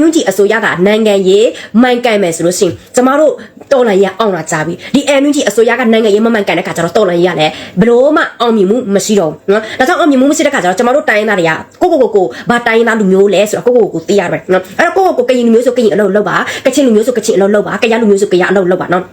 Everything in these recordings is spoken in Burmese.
ညွန့်ကြည့်အစိုးရကနိုင်ငံရေးမှန်ကန်မယ်ဆိုလို့ရှိရင်ကျမတို့တော်လန်ရေးအောင်လာကြပြီဒီအန်ညွန့်ကြည့်အစိုးရကနိုင်ငံရေးမမှန်ကန်တဲ့ခါကျတော့တော်လန်ရေးကလည်းဘလို့မှအောင်မြင်မှုမရှိတော့ဘူးနော်ဒါကြောင့်အောင်မြင်မှုမရှိတဲ့ခါကျတော့ကျမတို့တိုင်းရင်းသားတွေကကိုကိုကိုကိုဘာတိုင်းရင်းသားလူမျိုးလဲဆိုတော့ကိုကိုကိုကိုသိရမယ်နော်အဲ့တော့ကိုကိုကိုကရင်လူမျိုးဆိုကရင်အလုပ်လုပ်ပါကချင်လူမျိုးဆိုကချင်အလုပ်လုပ်ပါကရလူမျိုးဆိုကရအလုပ်လုပ်ပါနော်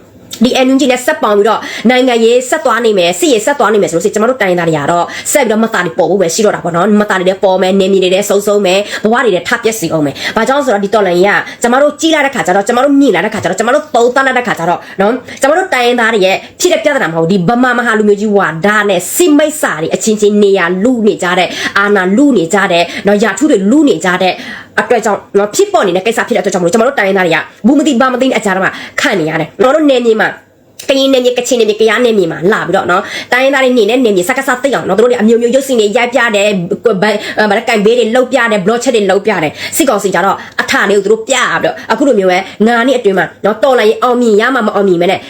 ဒီ energy နဲ့ဆက်ပေါင်းပြီးတော့နိုင်ငံရေးဆက်သွားနိုင်မယ်စစ်ရေးဆက်သွားနိုင်မယ်ဆိုလို့ရှိရင်ကျမတို့တိုင်းသားတွေကတော့ဆက်ပြီးတော့မသားတွေပေါ်ဖို့ပဲရှိတော့တာပေါ့နော်မသားတွေလည်းပေါ်မယ်နေမြေတွေလည်းစုံစုံမယ်ဘဝတွေလည်းထပ်ပြက်စီအောင်မယ်။ဘာကြောင့်ဆိုတော့ဒီတော်လန်ကြီးကကျမတို့ကြီးလာတဲ့ခါကျတော့ကျမတို့မြင်လာတဲ့ခါကျတော့ကျမတို့သုံးသပ်လာတဲ့ခါကျတော့နော်ကျမတို့တိုင်းသားတွေရဲ့ဖြစ်တဲ့ပြဿနာမဟုတ်ဒီဗမာမဟာလူမျိုးကြီးဝါဒါနဲ့စိမိတ်စာတွေအချင်းချင်းနေရလူနေကြတဲ့အာနာလူနေကြတဲ့နော်ယာထုတွေလူနေကြတဲ့ အတွက်ကြောင့်နော်ဖြစ်ပေါ်နေတဲ့ကိစ္စဖြစ်တဲ့အတွက်ကြောင့်မလို့ကျမတို့တိုင်းသားတွေကဘူးမသိဘာမသိတဲ့အကြမ်းမှာခံနေရတယ်။ကျွန်တော်တို့နေမြေမှာကရင်နေမြေကချင်နေမြေကရားနေမြေမှာလာပြီးတော့နော်တိုင်းရင်းသားတွေနေနဲ့နေမြေစက္ကစသိအောင်နော်တို့တွေအမျိုးမျိုးရုပ်ရှင်တွေရိုက်ပြတယ်ဗဘာကန်ဘေးတွေလှုပ်ပြတယ်ဘလော့ချက်တွေလှုပ်ပြတယ်စစ်ကောင်စီကြတော့အထလေးကိုတို့ပြပြီးတော့အခုလိုမျိုးပဲငါနှစ်အတွင်းမှာနော်တော်လိုက်ရင်အောင်မြင်ရမှာမအောင်မြင်မဲနဲ့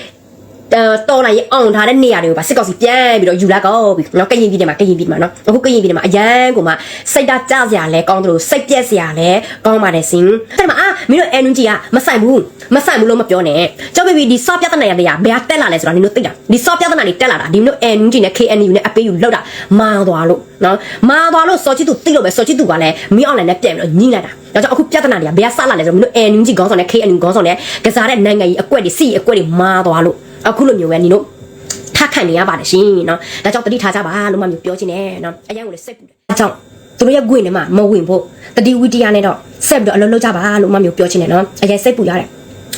တော်လိုက်ရင်အောင်ထားတဲ့နေရာတွေကိုပါစစ်ကောင်စီပြန်ပြီးတော့ယူလာကောပြီနော်ကရင်ပြည်နယ်မှာကရင်ပြည်နယ်မှာနော်အခုကရင်ပြည်နယ်မှာအရန်ကိုမှစိတ်ဓာတ်ကြစရာလဲကောင်းတယ်လို့စိတ်ပြက်စရာလဲကောင်းပါတယ်စင်အဲ့မှာအာမင်းတို့ energy ကမဆိုင်ဘူးမဆိုင်ဘူးလို့မပြောနဲ့ကြောက်ပြီဒီစောပြဿနာရတဲ့ကဘယ်ကတက်လာလဲဆိုတာနင်တို့သိတာဒီစောပြဿနာတွေတက်လာတာဒီမင်းတို့ energy နဲ့ KNU နဲ့အပေးယူလောက်တာမာသွားလို့နော်မာသွားလို့စောချစ်သူသိလို့ပဲစောချစ်သူကလည်းမင်း online နဲ့ပြန်ပြီးတော့ညှိလိုက်တာဒါကြောင့်အခုပြဿနာတွေကဘယ်ကစလာလဲဆိုတော့မင်းတို့ energy ခေါင်းဆောင်နဲ့ KNU ခေါင်းဆောင်နဲ့ကစားတဲ့နိုင်ငံကြီးအကွက်တွေစီအကွက်တွေမာသွားလို့ အခုလိုမျိုးပဲနင်တို့ထခံနေရပါတယ်ရှင်နော်ဒါကြောင့်တတိထားကြပါလို့မှမျိုးပြောချင်တယ်နော်အရင်ကလည်းစိတ်ပူတယ်ဒါကြောင့်သူတို့ရဲ့ဂွင်ထဲမှာမဝင်ဖို့တတိဝိတ္တရနဲ့တော့ဆက်ပြီးတော့အလုပ်လုပ်ကြပါလို့မှမျိုးပြောချင်တယ်နော်အရင်စိတ်ပူရတယ်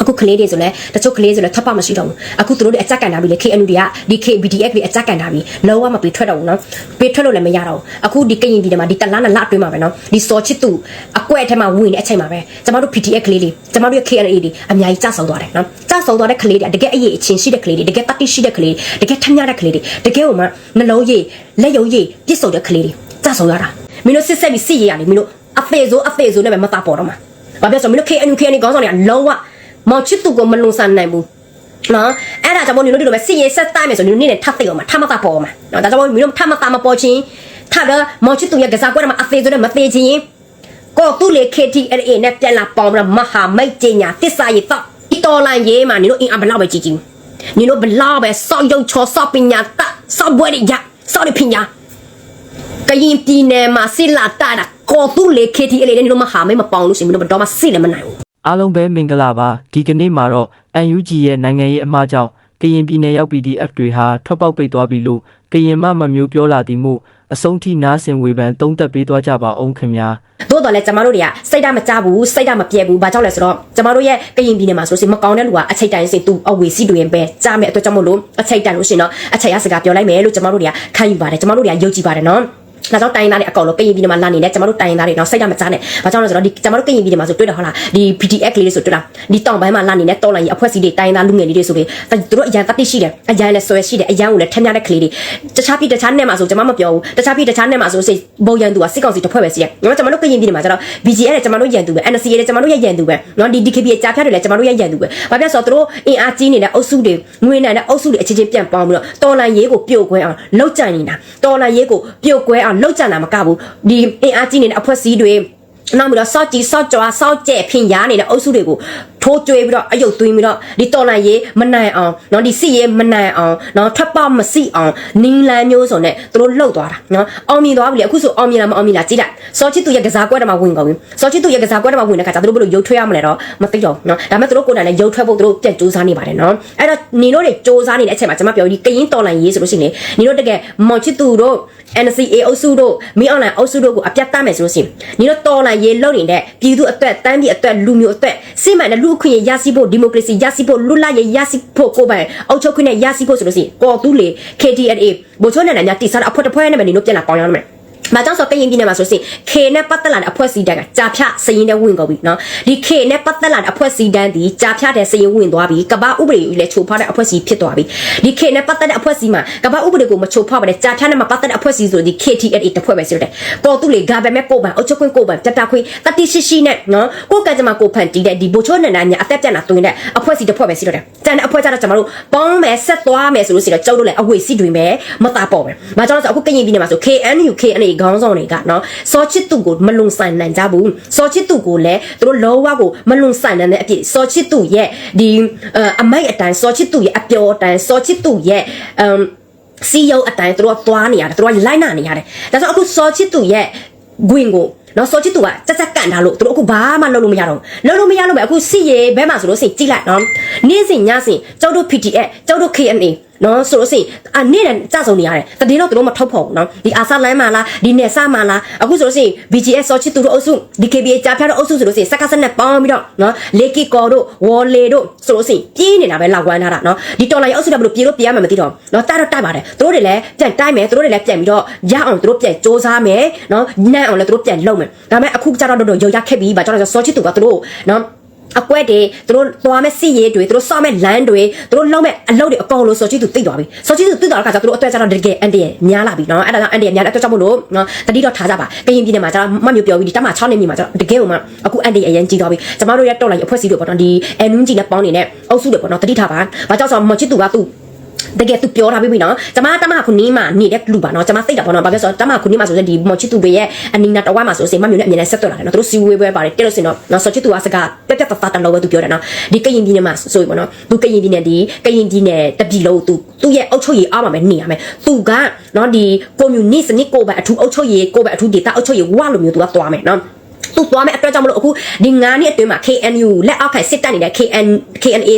အခုကလေးတွေဆိုလဲတချို့ကလေးဆိုလဲထပ်ပမရှိတော့ဘူးအခုသူတို့တွေအကြက်ကန်တာပြီလေ KNU တွေကဒီ KBDF တွေအကြက်ကန်တာပြီလောကမပေးထွက်တော့ဘူးနော်ပေးထွက်လို့လည်းမရတော့ဘူးအခုဒီကရင်ပြည်ထဲမှာဒီတလားနဲ့လအတွင်းမှာပဲနော်ဒီစောချစ်သူအကွက်ထဲမှာဝင်နေတဲ့အချိန်မှာပဲကျမတို့ PTF ကလေးတွေကျမတို့ရဲ့ KNA တွေအများကြီးကြဆောက်သွားတယ်နော်ကြဆောက်သွားတဲ့ကလေးတွေတကယ်အရေးအချင်းရှိတဲ့ကလေးတွေတကယ်တတိရှိတဲ့ကလေးတွေတကယ်ထမ်းရတဲ့ကလေးတွေတကယ်ဟိုမှာနှလုံးရည်လက်ရုံရည်ပြစ်စုံတဲ့ကလေးတွေကြဆောက်ရတာမင်းတို့စစ်ဆက်ပြီးစစ်ရရနေမင်းတို့အသေးစိုးအသေးစိုးနဲ့ပဲမသားပေါ်တော့မှာဘာဖြစ်လို့ဆိုမင်းတို့ KNU KNA ကောင်းဆောင်တွေကလုံးဝ မောင်ချစ်သူကိုမလွန်ဆန်နိုင်ဘူးနော်အဲ့ဒါကြောင့်မို့နင်တို့ဒီလိုပဲစစ်ရေးဆက်တိုက်မယ်ဆိုနင်တို့နေ့နဲ့ထပ်သိအောင်မှာထပ်မသားပေါ်မှာနော်ဒါကြောင့်မို့နင်တို့ထပ်မသားမပေါ်ချင်းထပ်တော့မောင်ချစ်သူရဲ့ကစားကွက်မှာအသေးစိုးနဲ့မသေးချင်းကိုသူ့လေ KTLA နဲ့ပြန်လာပေါင်းပြီးမဟာမိတ်ကျညာတစ္ဆာရည်တော့ဒီတော်လိုင်းရေးမှာနင်တို့အင်အားဘလောက်ပဲကြီးကြီးနင်တို့ဘလောက်ပဲစောက်ရုံချောစောက်ပညာတစောက်ဘွဲတွေရစောက်ရပညာကရင်ပြည်နယ်မှာစစ်လာတာကိုသူ့လေ KTLA နဲ့နင်တို့မဟာမိတ်မပေါင်းလို့ရှိရင်နင်တို့တော့မစစ်လည်းမနိုင်ဘူး အားလုံးပဲမင်္ဂလာပါဒီကနေ့မှာတော့ UNG ရဲ့နိုင်ငံရေးအမှားကြောင့်ကရင်ပြည်နယ်ရောက် PDF တွေဟာထွက်ပေါက်ပိတ်သွားပြီလို့ကရင်မမမျိုးပြောလာသည်မို့အဆုံးထိနားဆင်ဝေဖန်သုံးသပ်ပေးသွားကြပါအောင်ခင်ဗျာသို့တော်လည်းကျမတို့တွေကစိတ်ဓာတ်မကြဘူးစိတ်ဓာတ်မပြဲဘူးဘာကြောင့်လဲဆိုတော့ကျမတို့ရဲ့ကရင်ပြည်နယ်မှာဆိုလို့ရှိရင်မကောင်းတဲ့လူကအချိန်တိုင်းစင်သူအဝေစီတွေပဲကြားမဲ့အတွက်ကြောင့်မို့လို့အချိန်တန်လို့ရှိရင်တော့အချိန်ရစကားပြောလိုက်မယ်လို့ကျမတို့တွေကခံယူပါတယ်ကျမတို့တွေကယုံကြည်ပါတယ်နော် ဒါကြောင့်တိုင်းသားတွေအကောင်လုံးကရင်ပြည်နယ်မှာလာနေတဲ့ကျမတို့တိုင်းသားတွေတော့စိတ်ဓာတ်မကြနဲ့။ဘာကြောင့်လဲဆိုတော့ဒီကျမတို့ကရင်ပြည်နယ်မှာဆိုတွေ့တယ်ဟုတ်လား။ဒီ PTX လေးတွေဆိုတွေ့တာ။ဒီတောင်ပိုင်းမှာလာနေတဲ့တော်လိုင်းကြီးအဖွဲ့အစည်းတွေတိုင်းသားလူငယ်လေးတွေဆိုပြီးသူတို့အရန်တတိရှိတယ်။အရန်လည်းဆွဲရှိတယ်။အရန်ကိုလည်းထမ်းရတဲ့ကလေးတွေ။တခြားပြည်တခြားနဲ့မှာဆိုကျမမပြောဘူး။တခြားပြည်တခြားနဲ့မှာဆိုစိဘုံရန်သူကစစ်ကောင်စီတစ်ဖွဲ့ပဲရှိတယ်။ကျွန်တော်ကျမတို့ကရင်ပြည်နယ်မှာကျတော့ BGL နဲ့ကျမတို့ရန်သူပဲ NCA နဲ့ကျမတို့ရဲ့ရန်သူပဲ။နော်ဒီ DKB ရဲ့ကြားဖြတ်တွေလည်းကျမတို့ရဲ့ရန်သူပဲ။ဘာဖြစ်ဆိုတော့သူတို့အင်အားကြီးနေတဲ့အုပ်စုတွေငွေနံတဲ့အုပ်စုတွေအချင်းချင်းပြန်ပေါင်းပြီးတော့တော်လိုင်းရေးကိုပြုတ်ခွဲအောင်လှုပ်ကြံနေတာ။တော်လိုင်းရေးကိုပြုတ်ခွဲအောင်လှုပ်ကြံတာမကဘူး။ဒီအင်အားကြီးနေတဲ့အဖွဲ့အစည်းတွေနောက်ပြီးတော့စော့ကြည့်စော့ကြွားစော့ကျဲဖင်ရားနေတဲ့အုပ်စုတွေကို ထိုးကျွေးပြီးတော့အယုတ်သွင်းပြီးတော့ဒီတော်နိုင်ရေးမနိုင်အောင်နော်ဒီစစ်ရေးမနိုင်အောင်နော်ထွက်ပေါက်မစီအောင်နင်းလန်းမျိုးစုံနဲ့သူတို့လှုပ်သွားတာနော်အောင်မြင်သွားပြီလေအခုဆိုအောင်မြင်လားမအောင်မြင်လားကြည့်လိုက်စောချစ်သူရဲ့ကစားကွက်တမှာဝင်ကုန်ပြီစောချစ်သူရဲ့ကစားကွက်တမှာဝင်တဲ့ခါကျသူတို့ဘယ်လိုရုပ်ထွက်ရမလဲတော့မသိတော့နော်ဒါပေမဲ့သူတို့ကိုယ်တိုင်လည်းရုပ်ထွက်ဖို့သူတို့ပြန်စူးစမ်းနေပါတယ်နော်အဲ့တော့နင်တို့တွေစူးစမ်းနေတဲ့အချိန်မှာကျွန်မပြောဒီကရင်တော်လိုင်းရေးဆိုလို့ရှိရင်နင်တို့တကယ်မော်ချစ်သူတို့ NCA အုပ်စုတို့မင်းအွန်လိုင်းအုပ်စုတို့ကိုအပြတ်တတ်မယ်ဆိုလို့ရှိရင်နင်တို့တော်လိုင်းရေးလုပ်နေတဲ့ပြည်သူအတွက်တန်းပြည်အတွက်လူမျိုးအတွက်စိမ့်မှန်တဲ့လူခွင့်အရေးရရှိဖို့ဒီမိုကရေစီရရှိဖို့လွတ်လပ်ရေးရရှိဖို့ကိုယ်ပိုင်အုပ်ချုပ်ခွင့်နဲ့ရရှိဖို့ဆိုလို့ရှိရင်ပေါ်သူလေ KTLA ဘိုချိုနဲ့ညာတိစားအဖွက်တစ်ဖွဲ့နဲ့ပဲညီတို့ပြန်လာပေါင်းရအောင်မယ် မကြောင့်ဆိုကရင်ပြည်နယ်မှာဆိုရင် K နဲ့ပတ်သက်လာတဲ့အဖွဲ့အစည်းတန်းကကြာဖြစရင်နဲ့ဝင်ကုန်ပြီနော်ဒီ K နဲ့ပတ်သက်လာတဲ့အဖွဲ့အစည်းတန်းဒီကြာဖြတဲ့စရင်ဝင်သွားပြီကမ္ဘာဥပဒေကြီးလည်းချိုးဖောက်တဲ့အဖွဲ့အစည်းဖြစ်သွားပြီဒီ K နဲ့ပတ်သက်တဲ့အဖွဲ့အစည်းမှာကမ္ဘာဥပဒေကိုမချိုးဖောက်ပါနဲ့ကြာဖြနဲ့မပတ်သက်တဲ့အဖွဲ့အစည်းဆိုဒီ KTLA တစ်ဖွဲ့ပဲဆိုတဲ့ပေါ်သူလေဂါဘဲမဲ့ကိုပန်အုတ်ချုပ်ခွင့်ကိုပန်တတခွင့်တတိရှိရှိနဲ့နော်ကိုကကြမှာကိုဖန်တီးတဲ့ဒီဘိုချိုနန္ဒညာအသက်ပြတ်လာတွင်တဲ့အဖွဲ့အစည်းတစ်ဖွဲ့ပဲစီတော့တယ်တန်တဲ့အဖွဲ့ကြတော့ကျွန်တော်တို့ပေါင်းမယ်ဆက်သွားမယ်ဆိုလို့ရှိတော့ကျုပ်တို့လည်းအဝေစီတွင်ပဲမတာပေါ်ပဲမကြောင့်ဆိုအခုကရင်ပြည်နယ်မှာဆို KNU KNA ခေါင်းဆောင်တွေကနော်စောချစ်သူကိုမလုံဆိုင်နိုင်ကြဘူးစောချစ်သူကိုလည်းသူတို့လောဝကိုမလုံဆိုင်နိုင်တဲ့အဖြစ်စောချစ်သူရဲ့ဒီအမိုက်အတိုင်းစောချစ်သူရဲ့အပျော်အတိုင်းစောချစ်သူရဲ့အမ်စီယုံအတိုင်းသူတို့ကသွားနေရတယ်သူတို့ကလိုက်နာနေရတယ်ဒါဆိုအခုစောချစ်သူရဲ့ဂွင်ကိုနော်စောချစ်သူကစက်စက်ကန်ထားလို့သူတို့အခုဘာမှလုပ်လို့မရတော့ဘူးလုပ်လို့မရလို့ပဲအခုစီရေဘဲမှာဆိုလို့စိကြည့်လိုက်နော်နေ့စဉ်ညစဉ်ကျောက်တို့ PTF ကျောက်တို့ KNA နော်ဆိုလို့စိအနေ့နဲ့ကြဆုံနေရတယ်တတိတော့သူတို့မထုတ်ဖို့နော်ဒီအာဆာလိုင်းမှာလားဒီနယ်ဆာမှာလားအခုဆိုလို့စိ BGS စောချစ်သူတို့အုပ်စု DKBA ကြားဖြတ်တို့အုပ်စုဆိုလို့စိစက္ကစနဲ့ပေါင်းပြီးတော့နော်လေကီကော်တို့ဝေါ်လေတို့ဆိုလို့စိပြေးနေတာပဲလောက်ဝမ်းထားတာနော်ဒီတော်လိုင်းအုပ်စုကဘယ်လိုပြေးလို့ပြေးရမှာမသိတော့နော်တိုက်တော့တိုက်ပါတယ်သူတို့တွေလည်းပြန်တိုက်မယ်သူတို့တွေလည်းပြန်ပြီးတော့ရအောင်သူတို့ပြန်စ조사မယ်နော်နန့်အောင်လည်းသူတို့ပြန်လုပ်မယ်ဒါပေမဲ့အခုကျတော့တော့ရုံရခက်ပြီးပါကျတော့စောချစ်သူကသူတို့နော် အကွက်တွေသူတို့သွားမဲ့စီရည်တွေသူတို့စောမဲ့လမ်းတွေသူတို့လုံးမဲ့အလုပ်တွေအကုန်လုံးစောချစ်သူသိသွားပြီစောချစ်သူသိသွားတဲ့ခါကျသူတို့အတွက်ကျတော့တကယ်အန်တီရများလာပြီနော်အဲ့ဒါကြောင့်အန်တီရများတဲ့အတွက်ကြောင့်မို့လို့နော်တတိတော့ထားကြပါကရင်ပြည်နယ်မှာကျတော့မမျိုးပြောပြီးဒီတမ6နှစ်မြေမှာကျတော့တကယ်ဟိုမှာအခုအန်တီအရင်ကြီးသွားပြီကျမတို့ရဲ့တော်လိုက်အဖွဲ့အစည်းတွေပေါ့နော်ဒီအန်နွန်းကြီးနဲ့ပေါင်းနေတဲ့အုပ်စုတွေပေါ့နော်တတိထားပါဘာကြောင့်ဆိုတော့မချစ်သူကသူ တကယ်သူပြောထားပြီးပြီနော်ကျမတမခုနီးမှာနေတဲ့လူပါနော်ကျမသိတာပေါ့နော်ဘာဖြစ်ဆိုတော့တမခုနီးမှာဆိုရင်ဒီမော်ချစ်သူတွေရဲ့အနီနာတဝါမှာဆိုရင်မမျိုးနဲ့အမြဲတမ်းဆက်သွယ်လာတယ်နော်သူတို့စီဝေးပွဲပါတယ်တက်လို့စင်တော့နော်ဆော်ချစ်သူကစကားပြက်ပြက်တတ်တလို့ပဲသူပြောတယ်နော်ဒီကရင်ပြည်နယ်မှာဆိုရင်ပေါ့နော်သူကရင်ပြည်နယ်ဒီကရင်ပြည်နယ်တပြည်လုံးသူသူရဲ့အုပ်ချုပ်ရေးအားမှာပဲနေရမယ်သူကနော်ဒီကွန်မြူနစ်စနစ်ကိုပဲအထူးအုပ်ချုပ်ရေးကိုပဲအထူးဒေတာအုပ်ချုပ်ရေးဝါလိုမျိုးသူကသွားမယ်နော် သူသွားမဲ့အတွက်ကြောင့်မလို့အခုဒီ9နှစ်အတွင်းမှာ KNU လက်အောက်ခံစစ်တပ်နေတဲ့ KN KNA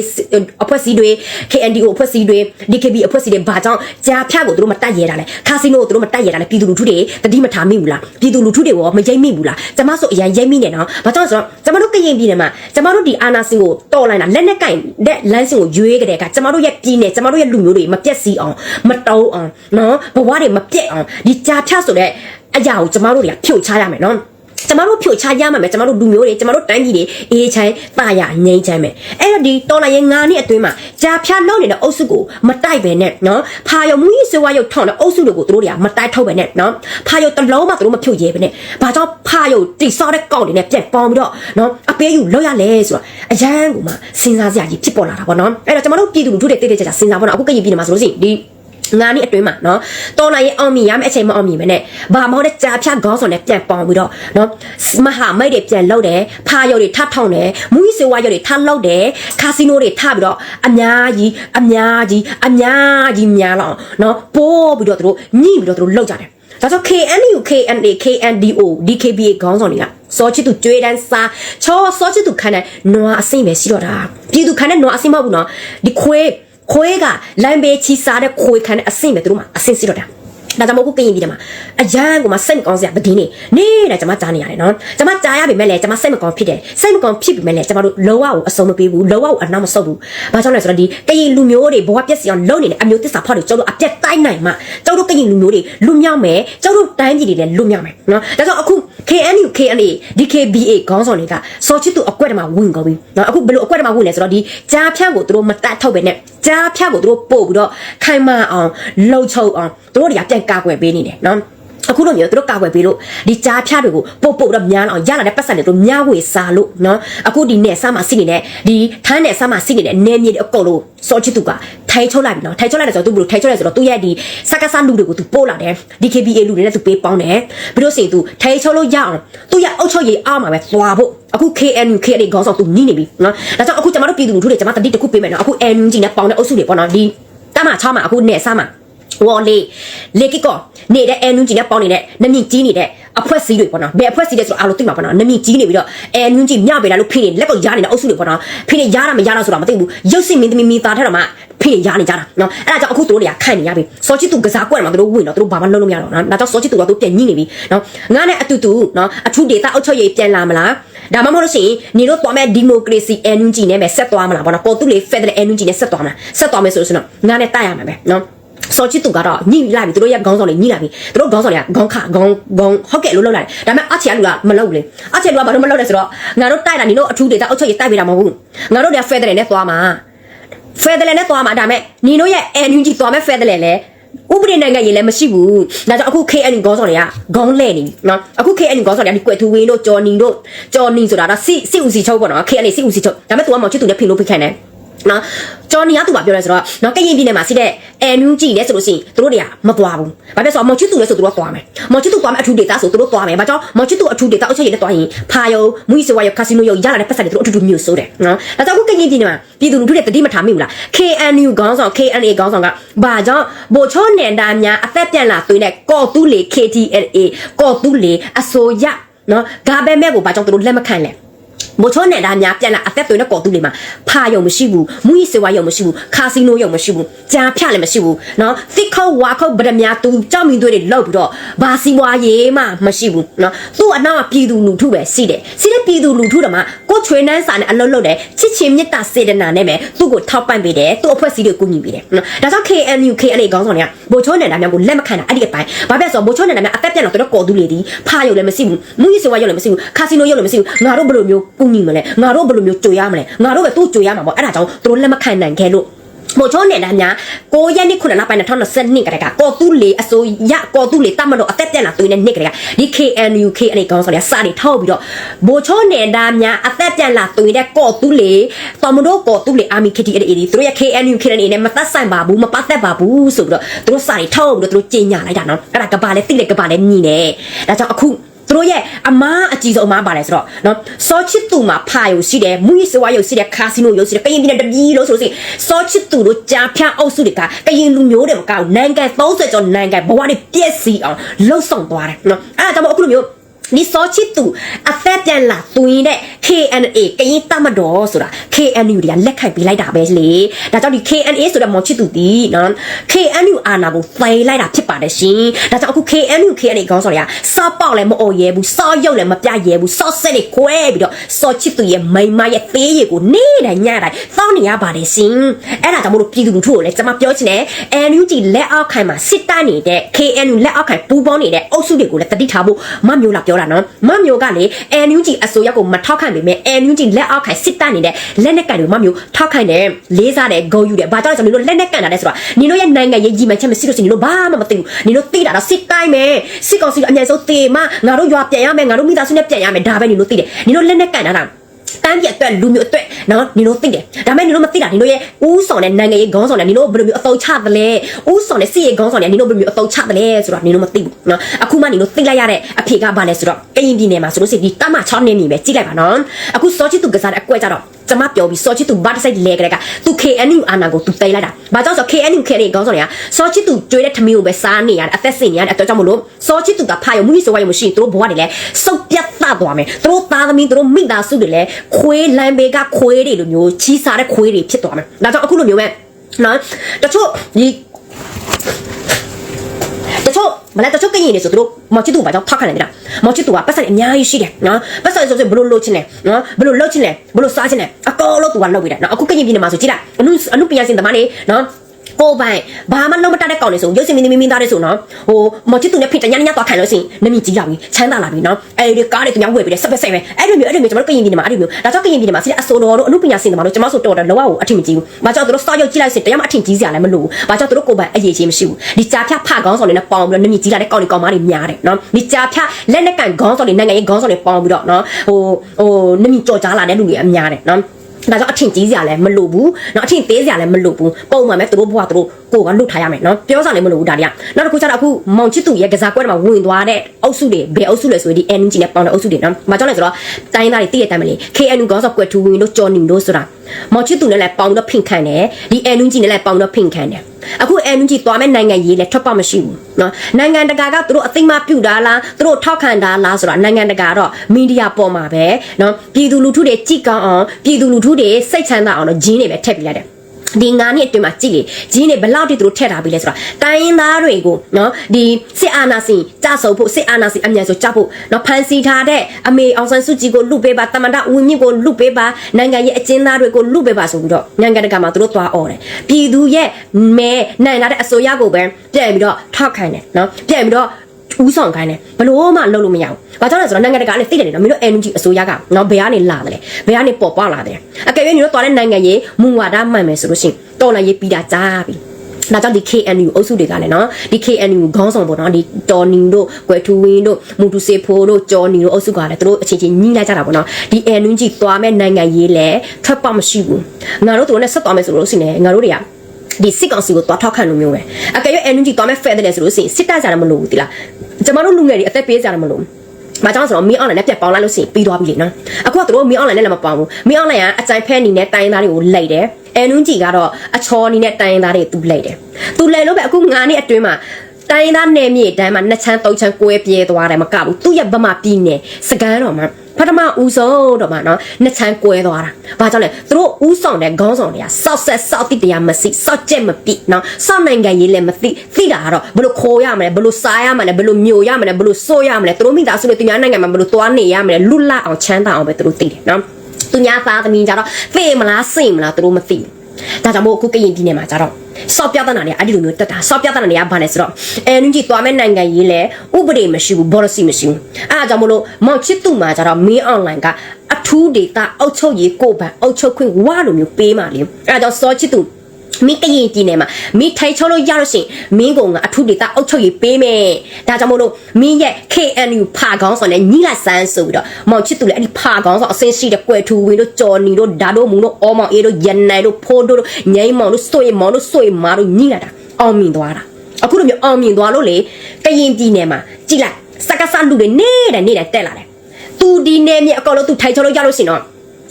အဖွဲ့အစည်းတွေ KNDO အဖွဲ့အစည်းတွေ DKB အဖွဲ့အစည်းတွေဘာကြောင့်ကြားဖြတ်ကိုသူတို့မတက်ရဲတာလဲကာစီနိုကိုသူတို့မတက်ရဲတာလဲပြည်သူလူထုတွေတတိမထားမိဘူးလားပြည်သူလူထုတွေရောမရိပ်မိဘူးလားကျမဆိုအရင်ရိပ်မိနေနော်ဘာကြောင့်ဆိုတော့ကျမတို့ကရင်ပြည်နယ်မှာကျမတို့ဒီအာနာစင်ကိုတော်လိုက်တာလက်နဲ့ကင်တဲ့လမ်းစင်ကိုရွေးကြတဲ့အခါကျမတို့ရဲ့ပြည်နယ်ကျမတို့ရဲ့လူမျိုးတွေမပြက်စီအောင်မတုံးအောင်နော်ဘဝတွေမပြက်အောင်ဒီကြားဖြတ်ဆိုတဲ့အရာကိုကျမတို့တွေကဖြုတ်ချရမယ်နော် ကျမတို့ဖြိုချရမှာမယ်ကျမတို့လူမျိုးတွေကျမတို့တိုင်းပြည်တွေအေးချမ်းပါရငြိမ်းချမ်းမယ်အဲ့တော့ဒီတော်လိုင်းရဲ့ငါးနှစ်အတွင်းမှာကြာဖြာလုံးနေတဲ့အုပ်စုကိုမတိုက်ပဲနဲ့နော်ဖာယုံမူကြီးစေဝါယုံထောင်းတဲ့အုပ်စုတွေကိုသူတို့တွေကမတိုက်ထုတ်ပဲနဲ့နော်ဖာယုံတလုံးမှသူတို့မဖြုတ်ရဲပဲနဲ့ဘာကြောင့်ဖာယုံတိဆောက်တဲ့ကောက်တွေနဲ့ပြန်ပေါင်းပြီးတော့နော်အပေးယူလောက်ရလဲဆိုတော့အရန်ကိုမှစဉ်းစားစရာကြီးဖြစ်ပေါ်လာတာပေါ့နော်အဲ့တော့ကျမတို့ပြည်သူလူထုတွေတိတ်တိတ်ကြကြစဉ်းစားပေါ့နော်အခုကရင်ပြည်နယ်မှာဆိုလို့ရှိရင်ဒီ ငါးနှစ်အတွင်းမှာနော်တော်နိုင်ရဲ့အောင်မြင်ရမယ့်အချိန်မအောင်မြင်မနဲ့ဘာမဟုတ်တဲ့ကြာဖြတ်ခေါင်းဆောင်နဲ့ပြန်ပေါင်ပြီးတော့နော်မဟာမိတ်တွေပြန်လုပ်တယ်ဖာရုပ်တွေထထောင်တယ်မူကြီးစေဝါရုပ်တွေထလုပ်တယ်ခါစီနိုတွေထပြီးတော့အများကြီးအများကြီးအများကြီးများလောက်နော်ပိုးပြီးတော့သူတို့ညှိပြီးတော့သူတို့လောက်ကြတယ်ဒါဆို KNU KNA KNDO DKBA ခေါင်းဆောင်တွေကစောချစ်သူကြွေးတန်းစားချောစောချစ်သူခန်းတဲ့နွားအစိမ့်ပဲရှိတော့တာပြည်သူခန်းတဲ့နွားအစိမ့်မဟုတ်ဘူးနော်ဒီခွေး ခွေးကလမ်းဘေးချီစားတဲ့ခွေးခန်းတဲ့အဆင့်ပဲသူတို့မှာအဆင့်စီတော့တာ ဒါကြောင့်မို့ခုကရင်ပြည်တယ်မှာအရန်ကိုမှစိတ်မကောင်းစရာသတင်းနေနေတာကျွန်မကြားနေရတယ်နော်ကျွန်မကြားရပေမဲ့လည်းကျွန်မစိတ်မကောင်းဖြစ်တယ်စိတ်မကောင်းဖြစ်ပေမဲ့လည်းကျွန်မတို့လောကကိုအစုံမပေးဘူးလောကကိုအနောက်မဆုတ်ဘူးဘာကြောင့်လဲဆိုတော့ဒီကရင်လူမျိုးတွေဘဝပြည့်စည်အောင်လုပ်နေတဲ့အမျိုးသစ္စာဖောက်တွေကျုပ်တို့အပြတ်တိုက်နိုင်မှကျုပ်တို့ကရင်လူမျိုးတွေလွတ်မြောက်မယ်ကျုပ်တို့တိုင်းပြည်တွေလည်းလွတ်မြောက်မယ်နော်ဒါကြောင့်အခု KNU KNA DKBA ခေါင်းဆောင်တွေကစောချစ်သူအကွက်တမှာဝင်ကုန်ပြီနော်အခုဘယ်လိုအကွက်တမှာဝင်လဲဆိုတော့ဒီကြားဖြန့်ကိုသူတို့မတတ်ထုတ်ပဲနဲ့ကြားဖြန့်ကိုသူတို့ပို့ပြီးတော့ခိုင်မာအောင်လှုပ်ချုပ်အောင်သူတို့တွေကပြန်ကာကွယ်ပေးနေတယ်နော်အခုလိုမျိုးသူတို့ကာကွယ်ပေးလို့ဒီကြားဖြားတွေကိုပို့ပို့တော့များအောင်ရလာတဲ့ပတ်စံတွေတို့များဝေစားလို့နော်အခုဒီနဲ့ဆာမစီနေတဲ့ဒီထန်းနဲ့ဆာမစီနေတဲ့နေမြေတွေအကုန်လုံးစောချစ်သူကထိုင်ချုပ်လိုက်ပြီနော်ထိုင်ချုပ်လိုက်တယ်ဆိုတော့သူဘယ်လိုထိုင်ချုပ်လဲဆိုတော့သူရဲ့ဒီစကားစားလူတွေကိုသူပို့လာတယ် DKBA လူတွေနဲ့သူပေးပေါင်းတယ်ပြီးလို့ရှိရင်သူထိုင်ချုပ်လို့ရအောင်သူရဲ့အုတ်ချုပ်ရေးအားမှာပဲသွားဖို့အခု KNU KNA ခေါင်းဆောင်သူနီးနေပြီနော်ဒါကြောင့်အခုကျွန်တော်တို့ပြည်သူလူထုတွေကျွန်မတတိတစ်ခုပေးမယ်နော်အခု NUG နဲ့ပေါင်းတဲ့အုပ်စုတွေပေါ့နော်ဒီတမ6မှာအခုနဲ့ဆာမ ဝေါ်လေးလေကီကောနေတဲ့အဲနူးကြီးနဲ့ပေါင်းနေတဲ့နမီကြီးနေတဲ့အဖွဲ့စည်းတွေပေါ့နော်ဘယ်အဖွဲ့စည်းလဲဆိုတော့အားလုံးသိမှာပေါ့နော်နမီကြီးနေပြီးတော့အဲနူးကြီးမြပေးလာလို့ဖိနေလက်ကိုရားနေတဲ့အုပ်စုတွေပေါ့နော်ဖိနေရားတာမရားတာဆိုတာမသိဘူးရုပ်စင်မင်းသမီးမိသားထက်တော့မှဖိနေရားနေကြတာနော်အဲ့ဒါကြောင့်အခုတို့တွေကခိုင်နေရပြီစောချစ်သူကစားကွက်မှာတို့ဝင်တော့တို့ဘာမှလုပ်လို့မရတော့နော်ဒါကြောင့်စောချစ်သူကတို့ပြန်ညှိနေပြီနော်ငါနဲ့အတူတူနော်အထူးဒေတာအုပ်ချုပ်ရေးပြန်လာမလားဒါမှမဟုတ်လို့ရှိရင်နေတို့သွားမဲ့ဒီမိုကရေစီ NUG နဲ့ပဲဆက်သွားမလားပေါ့နော်ပေါ်သူလေ Federal NUG နဲ့ဆက်သွားမလားဆက်သွားမယ်ဆိုလို့ဆိုတော့ငါနဲ့တိုက်ရမှာပဲနော် စောချစ်သူကတော့ညှိလိုက်ပြီသူတို့ရဲ့ခေါင်းဆောင်တွေညှိလိုက်ပြီသူတို့ခေါင်းဆောင်တွေကခေါင်းခခေါင်းခေါင်းဟုတ်ကဲ့လို့လုပ်လိုက်တယ်ဒါပေမဲ့အချီကလူကမလုပ်ဘူးလေအချီကလူကဘာလို့မလုပ်လဲဆိုတော့ငါတို့တိုက်တာနေတို့အထူးဒေတာအုပ်ချုပ်ရေးတိုက်ပေးတာမဟုတ်ဘူးငါတို့တွေက Federal နဲ့သွားမှာ Federal နဲ့သွားမှာဒါပေမဲ့နေတို့ရဲ့ NUG သွားမဲ့ Federal လဲဥပဒေနိုင်ငံရေးလည်းမရှိဘူးဒါကြောင့်အခု KNU ခေါင်းဆောင်တွေကခေါင်းလဲနေပြီနော်အခု KNU ခေါင်းဆောင်တွေကဒီကွယ်ထူဝင်းတို့ဂျော်နီတို့ဂျော်နီဆိုတာတော့စစ်စစ်ဦးစီချုပ်ပေါ့နော် KNU စစ်ဦးစီချုပ်ဒါပေမဲ့ तू ကမောင်ချစ်သူနဲ့ဖင်လို့ဖိခိုင်းတယ် နော်ကျော်နီကသူကပြောလဲဆိုတော့နော်ကရင်ပြည်နယ်မှာရှိတဲ့အန်နူးကြည့်လဲဆိုလို့ရှိရင်သူတို့တွေကမသွားဘူးဘာဖြစ်ဆိုတော့မော်ချစ်သူလဲဆိုသူတို့သွားမယ်မော်ချစ်သူသွားမယ်အထူးဒေတာဆိုသူတို့သွားမယ်ဘာကြောင့်မော်ချစ်သူအထူးဒေတာအုပ်ချုပ်ရေးနဲ့သွားရင်ဖာယုံမူကြီးစဝါယုံကာစီနိုယုံရလာတဲ့ပတ်စံတွေသူတို့အထူးထူးမျိုးဆိုတယ်နော်ဒါကြောင့်ခုကရင်ပြည်နယ်မှာပြည်သူလူထုတွေတတိမထားမိဘူးလား KNU ခေါင်းဆောင် KNA ခေါင်းဆောင်ကဘာကြောင့်ဗိုလ်ချောနယ်တာများအသက်ပြန်လာသွင်းတဲ့ကော်တူးလေ KTLA ကော်တူးလေအစိုးရနော်ဂါဘဲမဲကိုဘာကြောင့်သူတို့လက်မခံလဲ မိုချိုးနယ်သားများပြန်လာအသက်သွင်းတဲ့ကော်သူတွေမှာဖာရုံမရှိဘူးမူကြီးစေဝါရုံမရှိဘူးကာစီနိုရုံမရှိဘူးကြားဖြလည်းမရှိဘူးနော်သစ်ခေါဝါခေါဗဒမြာသူကြောက်မိသွေးတွေလောက်ပြီးတော့ဘာစီဝါရေးမှမရှိဘူးနော်သူ့အနောက်ကပြည်သူလူထုပဲရှိတယ်ရှိတဲ့ပြည်သူလူထုတမှာကိုချွေနှန်းစာနဲ့အလုံးလုံးတယ်ချစ်ချင်းမေတ္တာစေတနာနဲ့ပဲသူ့ကိုထောက်ပံ့ပေးတယ်သူ့အဖွဲ့အစည်းတွေကိုကူညီပေးတယ်နော်ဒါကြောင့် KNU KLA ခေါင်းဆောင်တွေကမိုချိုးနယ်သားများကိုလက်မခံတာအဲ့ဒီအပိုင်းဘာဖြစ်ဆိုမိုချိုးနယ်သားများအသက်ပြန်တော့တော်တော်ကော်သူတွေဒီဖာရုံလည်းမရှိဘူးမူကြီးစေဝါရုံလည်းမရှိဘူးကာစီနိုရုံလည်းမရှိဘူးငါတို့ဘယ်လိုမျိုးကူညီမလဲငါတို့ဘယ်လိုမျိုးကြွရမလဲငါတို့ပဲသူ့ကြွရမှာပေါ့အဲ့ဒါကြောင့်သူတို့လက်မခံနိုင်ခဲ့လို့မို့ချုံးနေတာညာကိုရက်နှစ်ခုနှစ်လပိုင်း2022ကတည်းကကော်တူးလေအစိုးရကော်တူးလေတတ်မတော့အသက်ပြန်လာသွင်းတဲ့နှစ်ကတည်းကဒီ KNU KNA ကောင်းဆောင်တွေကစာတွေထောက်ပြီးတော့ဘိုချုံးနေတာညာအသက်ပြန်လာသွင်းတဲ့ကော်တူးလေတော်မတို့ကော်တူးလေအာမီ KTA တွေသူတို့ရဲ့ KNU KNA နဲ့မသက်ဆိုင်ပါဘူးမပတ်သက်ပါဘူးဆိုပြီးတော့သူတို့စာတွေထောက်ပြီးတော့သူတို့ကြေညာလိုက်တာနော်အဲ့ဒါကဘာလဲတိလေကဘာလဲမြည်နေဒါကြောင့်အခု သူတို့ရဲ့အမားအကြီးဆုံးအမားပါလဲဆိုတော့နော်စောချစ်သူမှာဖာယုံရှိတယ်မူရီစဝါယုံရှိတယ်ကာစီနိုယုံရှိတယ်ကရင်ပြည်နယ်တပြည်လို့ဆိုလို့ရှိရင်စောချစ်သူတို့ကြာဖြန့်အုပ်စုတွေကကရင်လူမျိုးတွေမကောက်နိုင်ငံ30ကျော်နိုင်ငံဘဝတွေပြည့်စည်အောင်လှုပ်ဆောင်သွားတယ်နော်အဲ့ဒါကြောင့်မို့အခုလိုမျိုး ဒီစောချစ်သူအသက်ပြန်လာသွင်းတဲ့ KNA ကရင်တမတော်ဆိုတာ KNU တွေကလက်ခံပေးလိုက်တာပဲလေဒါကြောင့်ဒီ KNA ဆိုတဲ့မော်ချစ်သူဒီနော် KNU အာနာကိုဖိုင်လိုက်တာဖြစ်ပါတယ်ရှင်ဒါကြောင့်အခု KNU KNA ခေါင်းဆောင်တွေကစောပေါက်လည်းမအော်ရဲဘူးစောရုပ်လည်းမပြရဲဘူးစောဆက်တွေခွဲပြီးတော့စောချစ်သူရဲ့မိန်းမရဲ့သေးရည်ကိုနေ့တိုင်းညတိုင်းသောင်းနေရပါတယ်ရှင်အဲ့ဒါကြောင့်မို့လို့ပြည်သူလူထုကိုလည်းကျွန်မပြောချင်တယ် NUG လက်အောက်ခိုင်မှာစစ်တပ်နေတဲ့ KNU လက်အောက်ခိုင်ပူးပေါင်းနေတဲ့အုပ်စုတွေကိုလည်းတတိထားဖို့မမျိုးလာပြောတာနော်မမျိုးကလေ NUG အစိုးရကိုမထောက်ခံပေမဲ့ NUG လက်အောက်ခိုင်စစ်တပ်နေတဲ့လက်နက်ကန်တွေမမျိုးထောက်ခိုင်တယ်လေးစားတယ်ဂုံယူတယ်ဘာကြောင့်လဲဆိုတော့နင်တို့လက်နက်ကန်တာလဲဆိုတော့နင်တို့ရဲ့နိုင်ငံရေးကြီးမှချက်မရှိလို့ရှိရင်နင်တို့ဘာမှမသိဘူးနင်တို့သိတာတော့စစ်တိုင်းပဲစစ်ကောင်စီကအမြဲဆုံးတေမငါတို့ရွာပြန်ရမယ်ငါတို့မိသားစုနဲ့ပြန်ရမယ်ဒါပဲနင်တို့သိတယ်နင်တို့လက်နက်ကန်တာ လားတန်းပြတ်အတွက်လူမျိုးအတွက်နော်နင်တို့သိတယ်ဒါပေမဲ့နင်တို့မသိတာနင်တို့ရဲ့ဦးဆောင်တဲ့နိုင်ငံရေးခေါင်းဆောင်တဲ့နင်တို့ဘယ်လိုမျိုးအသုံးချသလဲဦးဆောင်တဲ့စစ်ရေးခေါင်းဆောင်တဲ့နင်တို့ဘယ်လိုမျိုးအသုံးချသလဲဆိုတော့နင်တို့မသိဘူးနော်အခုမှနင်တို့သိလိုက်ရတဲ့အဖေကဘာလဲဆိုတော့ကရင်ပြည်နယ်မှာဆိုလို့ရှိရင်ဒီတမ6နေနေပဲကြည့်လိုက်ပါနော်အခုစောချစ်သူကစားတဲ့အကွက်ကြတော့ ကျမပြောပြီးစောချစ်သူဘာတစ်စိုက်လဲကြတဲ့ကသူ KNU အာနာကိုသူတိတ်လိုက်တာဘာကြောင့်ဆို KNU ခဲနေခေါင်းဆောင်တွေကစောချစ်သူကြွေးတဲ့ထမင်းကိုပဲစားနေရတယ်အသက်စင်နေရတဲ့အတွက်ကြောင့်မလို့စောချစ်သူကဖာရုံမှုကြီးဆိုရရုံမရှိရင်သူတို့ဘဝတွေလည်းစုပ်ပြတ်သသွားမယ်သူတို့သားသမီးသူတို့မိသားစုတွေလည်းခွေးလမ်းဘေးကခွေးတွေလိုမျိုးချီးစားတဲ့ခွေးတွေဖြစ်သွားမယ်ဒါကြောင့်အခုလိုမျိုးပဲနော်တချို့ဒီတချို့ မလဲတချို့ကရင်နေဆိုသူတို့မော်ချစ်သူဘာကြောင့်ထောက်ခံနေကြတာမော်ချစ်သူကပတ်စံအများကြီးရှိတယ်နော်ပတ်စံဆိုဆိုဘလို့လို့ချင်းလဲနော်ဘလို့လို့ချင်းလဲဘလို့စားချင်းလဲအကောလို့သူကလုပ်ပြီးတယ်နော်အခုကရင်ပြည်နယ်မှာဆိုကြည့်လိုက်အနုအနုပညာရှင်သမားနေနော် ကိုပိုင်ဘာမှလုံးမတတ်တဲ့ကောင်လေးဆိုရုပ်စင်မင်းမင်းမင်းသားလေးဆိုနော်ဟိုမော်ချစ်သူနဲ့ဖိတညညသွားခံလို့ရှိရင်နမီကြီးလာပြီချမ်းသာလာပြီနော်အဲဒီကားလေးသူများဝယ်ပြီးတယ်ဆက်ပဲဆက်ပဲအဲ့လိုမျိုးအဲ့လိုမျိုးကျွန်တော်တို့ကရင်ပြည်နယ်မှာအဲ့လိုမျိုးဒါကြောင့်ကရင်ပြည်နယ်မှာစီအစိုးရတို့အနုပညာရှင်သမားတို့ကျွန်မဆိုတော်တယ်လောကကိုအထင်မကြီးဘူးဘာကြောင့်သူတို့စောက်ရုပ်ကြည့်လိုက်စတရားမအထင်ကြီးစရာလည်းမလိုဘူးဘာကြောင့်သူတို့ကိုပိုင်အရေးချင်းမရှိဘူးဒီကြာဖြတ်ဖကောင်းဆောင်တွေနဲ့ပေါင်းပြီးတော့နမီကြီးလာတဲ့ကောင်လေးကောင်မတွေများတယ်နော်ဒီကြာဖြတ်လက်နဲ့ကန်ခေါင်းဆောင်တွေနိုင်ငံရေးခေါင်းဆောင်တွေပေါင်းပြီးတော့နော်ဟိုဟိုနမီကြော်ကြားလာတဲ့လူတွေအများတယ်နော် ဒါကြောင့်အထင်ကြီးစရာလည်းမလိုဘူးနော်အထင်သေးစရာလည်းမလိုဘူးပုံမှန်ပဲသူတို့ဘဝသူတို့ကိုယ်ကလွတ်ထားရမယ်နော်ပြောစရာလည်းမလိုဘူးဒါတွေကနောက်တစ်ခုကျတော့အခုမောင်ချစ်သူရဲ့ကစားကွက်ထဲမှာဝင်သွားတဲ့အုပ်စုတွေဘယ်အုပ်စုလဲဆိုရင်ဒီ NG နဲ့ပေါင်းတဲ့အုပ်စုတွေနော်မကြောက်လဲဆိုတော့တိုင်းသားတွေတည့်ရတိုင်းမလေး KNU ကောင်းစောက်ကွက်ထူဝင်တို့ကြော်နီတို့ဆိုတာမောင်ချစ်သူနဲ့လည်းပေါင်းတော့ဖင်ခံတယ်ဒီ NG နဲ့လည်းပေါင်းတော့ဖင်ခံတယ်အခု NG သွားမဲ့နိုင်ငံရေးလည်းထွက်ပေါက်မရှိဘူးเนาะနိုင်ငံတကာကသူတို့အသိမပြုတာလားသူတို့ထောက်ခံတာလားဆိုတာနိုင်ငံတကာတော့မီဒီယာပေါ်မှာပဲเนาะပြည်သူလူထုတွေကြည့်ကောင်းအောင်ပြည်သူလူထုတွေစိတ်ချမ်းသာအောင်တော့ဂျင်းတွေပဲထည့်ပြလိုက်တယ် ဒီငါနှစ်အတွင်းမှာကြည့်လေဂျင်းတွေဘယ်လောက်တိသူတို့ထည့်ထားပြီလဲဆိုတော့တိုင်းရင်းသားတွေကိုနော်ဒီစစ်အာဏာရှင်ကြဆုံဖို့စစ်အာဏာရှင်အမြန်ဆိုကြဖို့နော်ဖန်စီထားတဲ့အမေအောင်ဆန်းစုကြည်ကိုလူပေးပါတမန်တော်ဦးမြင့်ကိုလူပေးပါနိုင်ငံရဲ့အကျဉ်းသားတွေကိုလူပေးပါဆိုပြီးတော့နိုင်ငံတကာမှာသူတို့သွားអော်တယ်ပြည်သူရဲ့မဲနိုင်လာတဲ့အစိုးရကိုပဲပြန်ပြီးတော့ထောက်ခံတယ်နော်ပြန်ပြီးတော့ ဦးဆောင်ခိုင်းတယ်ဘလို့မှလုပ်လို့မရဘူး။ဘာကြောင့်လဲဆိုတော့နိုင်ငံတကာနဲ့သိတယ်နော်မင်းတို့ NUG အစိုးရကနော်ဘယ်ကနေလာတယ်လဲဘယ်ကနေပေါ်ပေါက်လာတယ်။အကယ်၍ညီတို့တော်တဲ့နိုင်ငံရေးမူဝါဒမှန်မယ်ဆိုလို့ရှိရင်တော်လည်းရေးပြီးတာကြားပြီ။ဒါကြောင့်ဒီ KNU အုပ်စုတွေကလည်းနော်ဒီ KNU ခေါင်းဆောင်ပေါ့နော်ဒီတော်နင်တို့ကွယ်ထူဝင်းတို့မူတူစေဖိုးတို့ကျော်နီတို့အုပ်စုကလည်းသူတို့အချင်းချင်းညှိလိုက်ကြတာပေါ့နော်ဒီ NUG သွားမဲ့နိုင်ငံရေးလဲထွက်ပေါက်မရှိဘူးငါတို့တို့နဲ့ဆက်သွားမယ်ဆိုလို့ရှိရင်ငါတို့တွေက ဒီစစ်ကောင်စီကိုသွားထောက်ခံလို့မျိုးပဲအကယ်၍ NUG သွားမဲ့ဖက်တယ်ဆိုလို့ရှိရင်စစ်တပ်ကြတယ်မလို့ဘူးတိလားကျမတို့လူငယ်တွေအသက်ပေးကြတယ်မလို့မကြောင့်ဆိုတော့မီအွန်လိုင်းနဲ့ပြတ်ပေါင်းလိုက်လို့ရှိရင်ပြီးသွားပြီလေနော်အခုကသူတို့မီအွန်လိုင်းနဲ့လည်းမပေါင်းဘူးမီအွန်လိုင်းကအကြိုင်ဖက်အနေနဲ့တိုင်းသားတွေကိုလိုက်တယ်အန်နွန်းကြီးကတော့အချောအနေနဲ့တိုင်းသားတွေသူလိုက်တယ်သူလိုက်လို့ပဲအခု9နှစ်အတွင်းမှာတိုင်းသားနယ်မြေတိုင်းမှာနှစ်ချမ်းသုံးချမ်းကွဲပြဲသွားတယ်မကဘူးသူ့ရဲ့ဗမာပြည်နယ်စကန်းတော်မှာ ပထမဦးဆုံးတော့မှာနော်နှစ်ချမ်းကွဲသွားတာဘာကြောင့်လဲသူတို့ဦးဆောင်တဲ့ခေါင်းဆောင်တွေကစောက်ဆက်စောက်တိတရားမစိစောက်ကြက်မပိနော်စောက်နိုင်ငံရေးလည်းမသိသိတာကတော့ဘယ်လိုခိုးရမလဲဘယ်လိုစားရမလဲဘယ်လိုမျိုးရမလဲဘယ်လိုစိုးရမလဲသူတို့မိသားစုတွေသူများနိုင်ငံမှာဘယ်လိုသွားနေရမလဲလွတ်လပ်အောင်ချမ်းသာအောင်ပဲသူတို့သိတယ်နော်သူများသားသမီးကြတော့သိမလားစိတ်မလားသူတို့မသိဘူး ဒါကြောင့်မို့အခုကရင်ပြည်နယ်မှာကြတော့စောက်ပြဿနာတွေအဲ့ဒီလိုမျိုးတက်တာစောက်ပြဿနာတွေကဘာလဲဆိုတော့အန်ကြီးသွားမဲ့နိုင်ငံရေးလဲဥပဒေမရှိဘူးဘောလစီမရှိဘူးအဲ့ဒါကြောင့်မို့လို့မောင်ချစ်သူမှာကြတော့မင်းအွန်လိုင်းကအထူးဒေတာအုပ်ချုပ်ရေးကိုဗန်အုပ်ချုပ်ခွင့်ဝလိုမျိုးပေးမှလေအဲ့ဒါကြောင့်စောချစ်သူ မင်းကရင်ပြည်နယ်မှာမင်းထိုင်ချုံလို့ရလို့ရှိရင်မင်းကောင်ကအထူးဒေတာအုပ်ချုပ်ရေးပေးမယ်ဒါကြောင့်မို့လို့မင်းရဲ့ KNU ဖာကောင်းဆိုတဲ့ညီလာဆန်းဆိုပြီးတော့မောင်ချစ်သူလည်းအဲ့ဒီဖာကောင်းဆိုအစင်းရှိတဲ့ကွယ်ထူဝင်းတို့ကြော်နီတို့ဓာတို့မူတို့အောမောင်အေးတို့ရန်နိုင်တို့ဖိုးတို့ငိမ့်မောင်တို့ဆွေမောင်တို့ဆွေမာတို့ညီလာတာအောင်မြင်သွားတာအခုလိုမျိုးအောင်မြင်သွားလို့လေကရင်ပြည်နယ်မှာကြည်လိုက်စကားစလူတွေနေတဲ့နေတဲ့တက်လာတယ်သူဒီနယ်မြေအကောင်လုံးသူထိုင်ချုံလို့ရလို့ရှိရင်တော့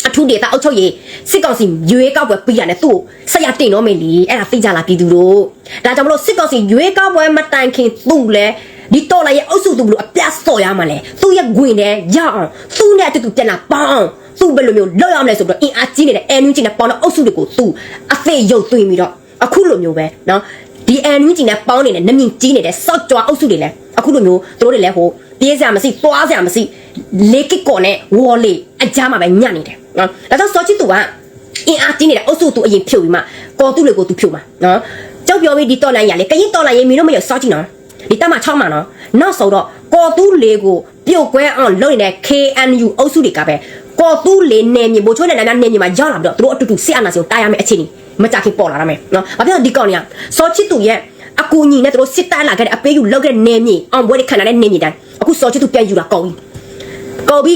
အထူးဒေတာအုပ်ချုပ်ရေးစစ်ကောင်စီရွေးကောက်ပွဲပြရတယ်သူ့ကိုဆက်ရတင်တော့မယ်လေအဲ့ဒါသိကြလားပြည်သူတို့ဒါကြောင့်မလို့စစ်ကောင်စီရွေးကောက်ပွဲမတိုင်ခင်သူ့လဲဒီတော်လာရဲ့အုပ်စုသူဘလို့အပြတ်စော်ရမှာလဲသူ့ရဲ့ဂွင်နဲ့ရအောင်သူ့နဲ့အတူတူပြန်လာပေါင်းသူ့ဘယ်လိုမျိုးလောက်ရမလဲဆိုတော့အင်အားကြီးနေတဲ့အန်ယူဂျီနဲ့ပေါင်းတဲ့အုပ်စုတွေကိုသူ့အသေးရုပ်သွင်းပြီးတော့အခုလိုမျိုးပဲเนาะဒီအန်ယူဂျီနဲ့ပေါင်းနေတဲ့နမြင့်ကြီးနေတဲ့စော့ကြွားအုပ်စုတွေလဲ အခုလိုမျိုးသူတို့တွေလဲဟိုပြေးစရာမရှိသွားစရာမရှိလေကစ်ကောနဲ့ဝေါ်လေအကြမ်းမှာပဲညံ့နေတယ်နော်ဒါကြောင့်စောချစ်သူကအင်အားတင်းနေတဲ့အုပ်စုသူအရင်ဖြုတ်ပြီးမှကော်တူတွေကိုသူဖြုတ်မှာနော်ကြောက်ပြောပြီးဒီတော်လိုင်းရလေကရင်တော်လိုင်းရေးမင်းတို့မရစောချစ်နော်ဒီတက်မှာ6မှာနော်နောက်ဆုံးတော့ကော်တူလေးကိုပြုတ်ကွဲအောင်လုပ်နေတဲ့ KNU အုပ်စုတွေကပဲကော်တူလေးနေမြေဘိုးချိုးနဲ့နာနာနေမြေမှာရောက်လာပြီးတော့သူတို့အတူတူစစ်အာဏာရှင်ကိုတားရမယ့်အခြေအနေမကြခင်ပေါ်လာရမယ်နော်ဘာဖြစ်လို့ဒီကောင်တွေကစောချစ်သူရဲ့ အကူညီနဲ့သူတို့စစ်တပ်လာခဲ့တဲ့အပေးယူလောက်ခဲ့တဲ့နေမြေအောင်ဘွဲတွေခံရတဲ့နေမြေတိုင်းအခုစောချစ်သူပြန်ယူလာကောင်းပြီကော်ပြီ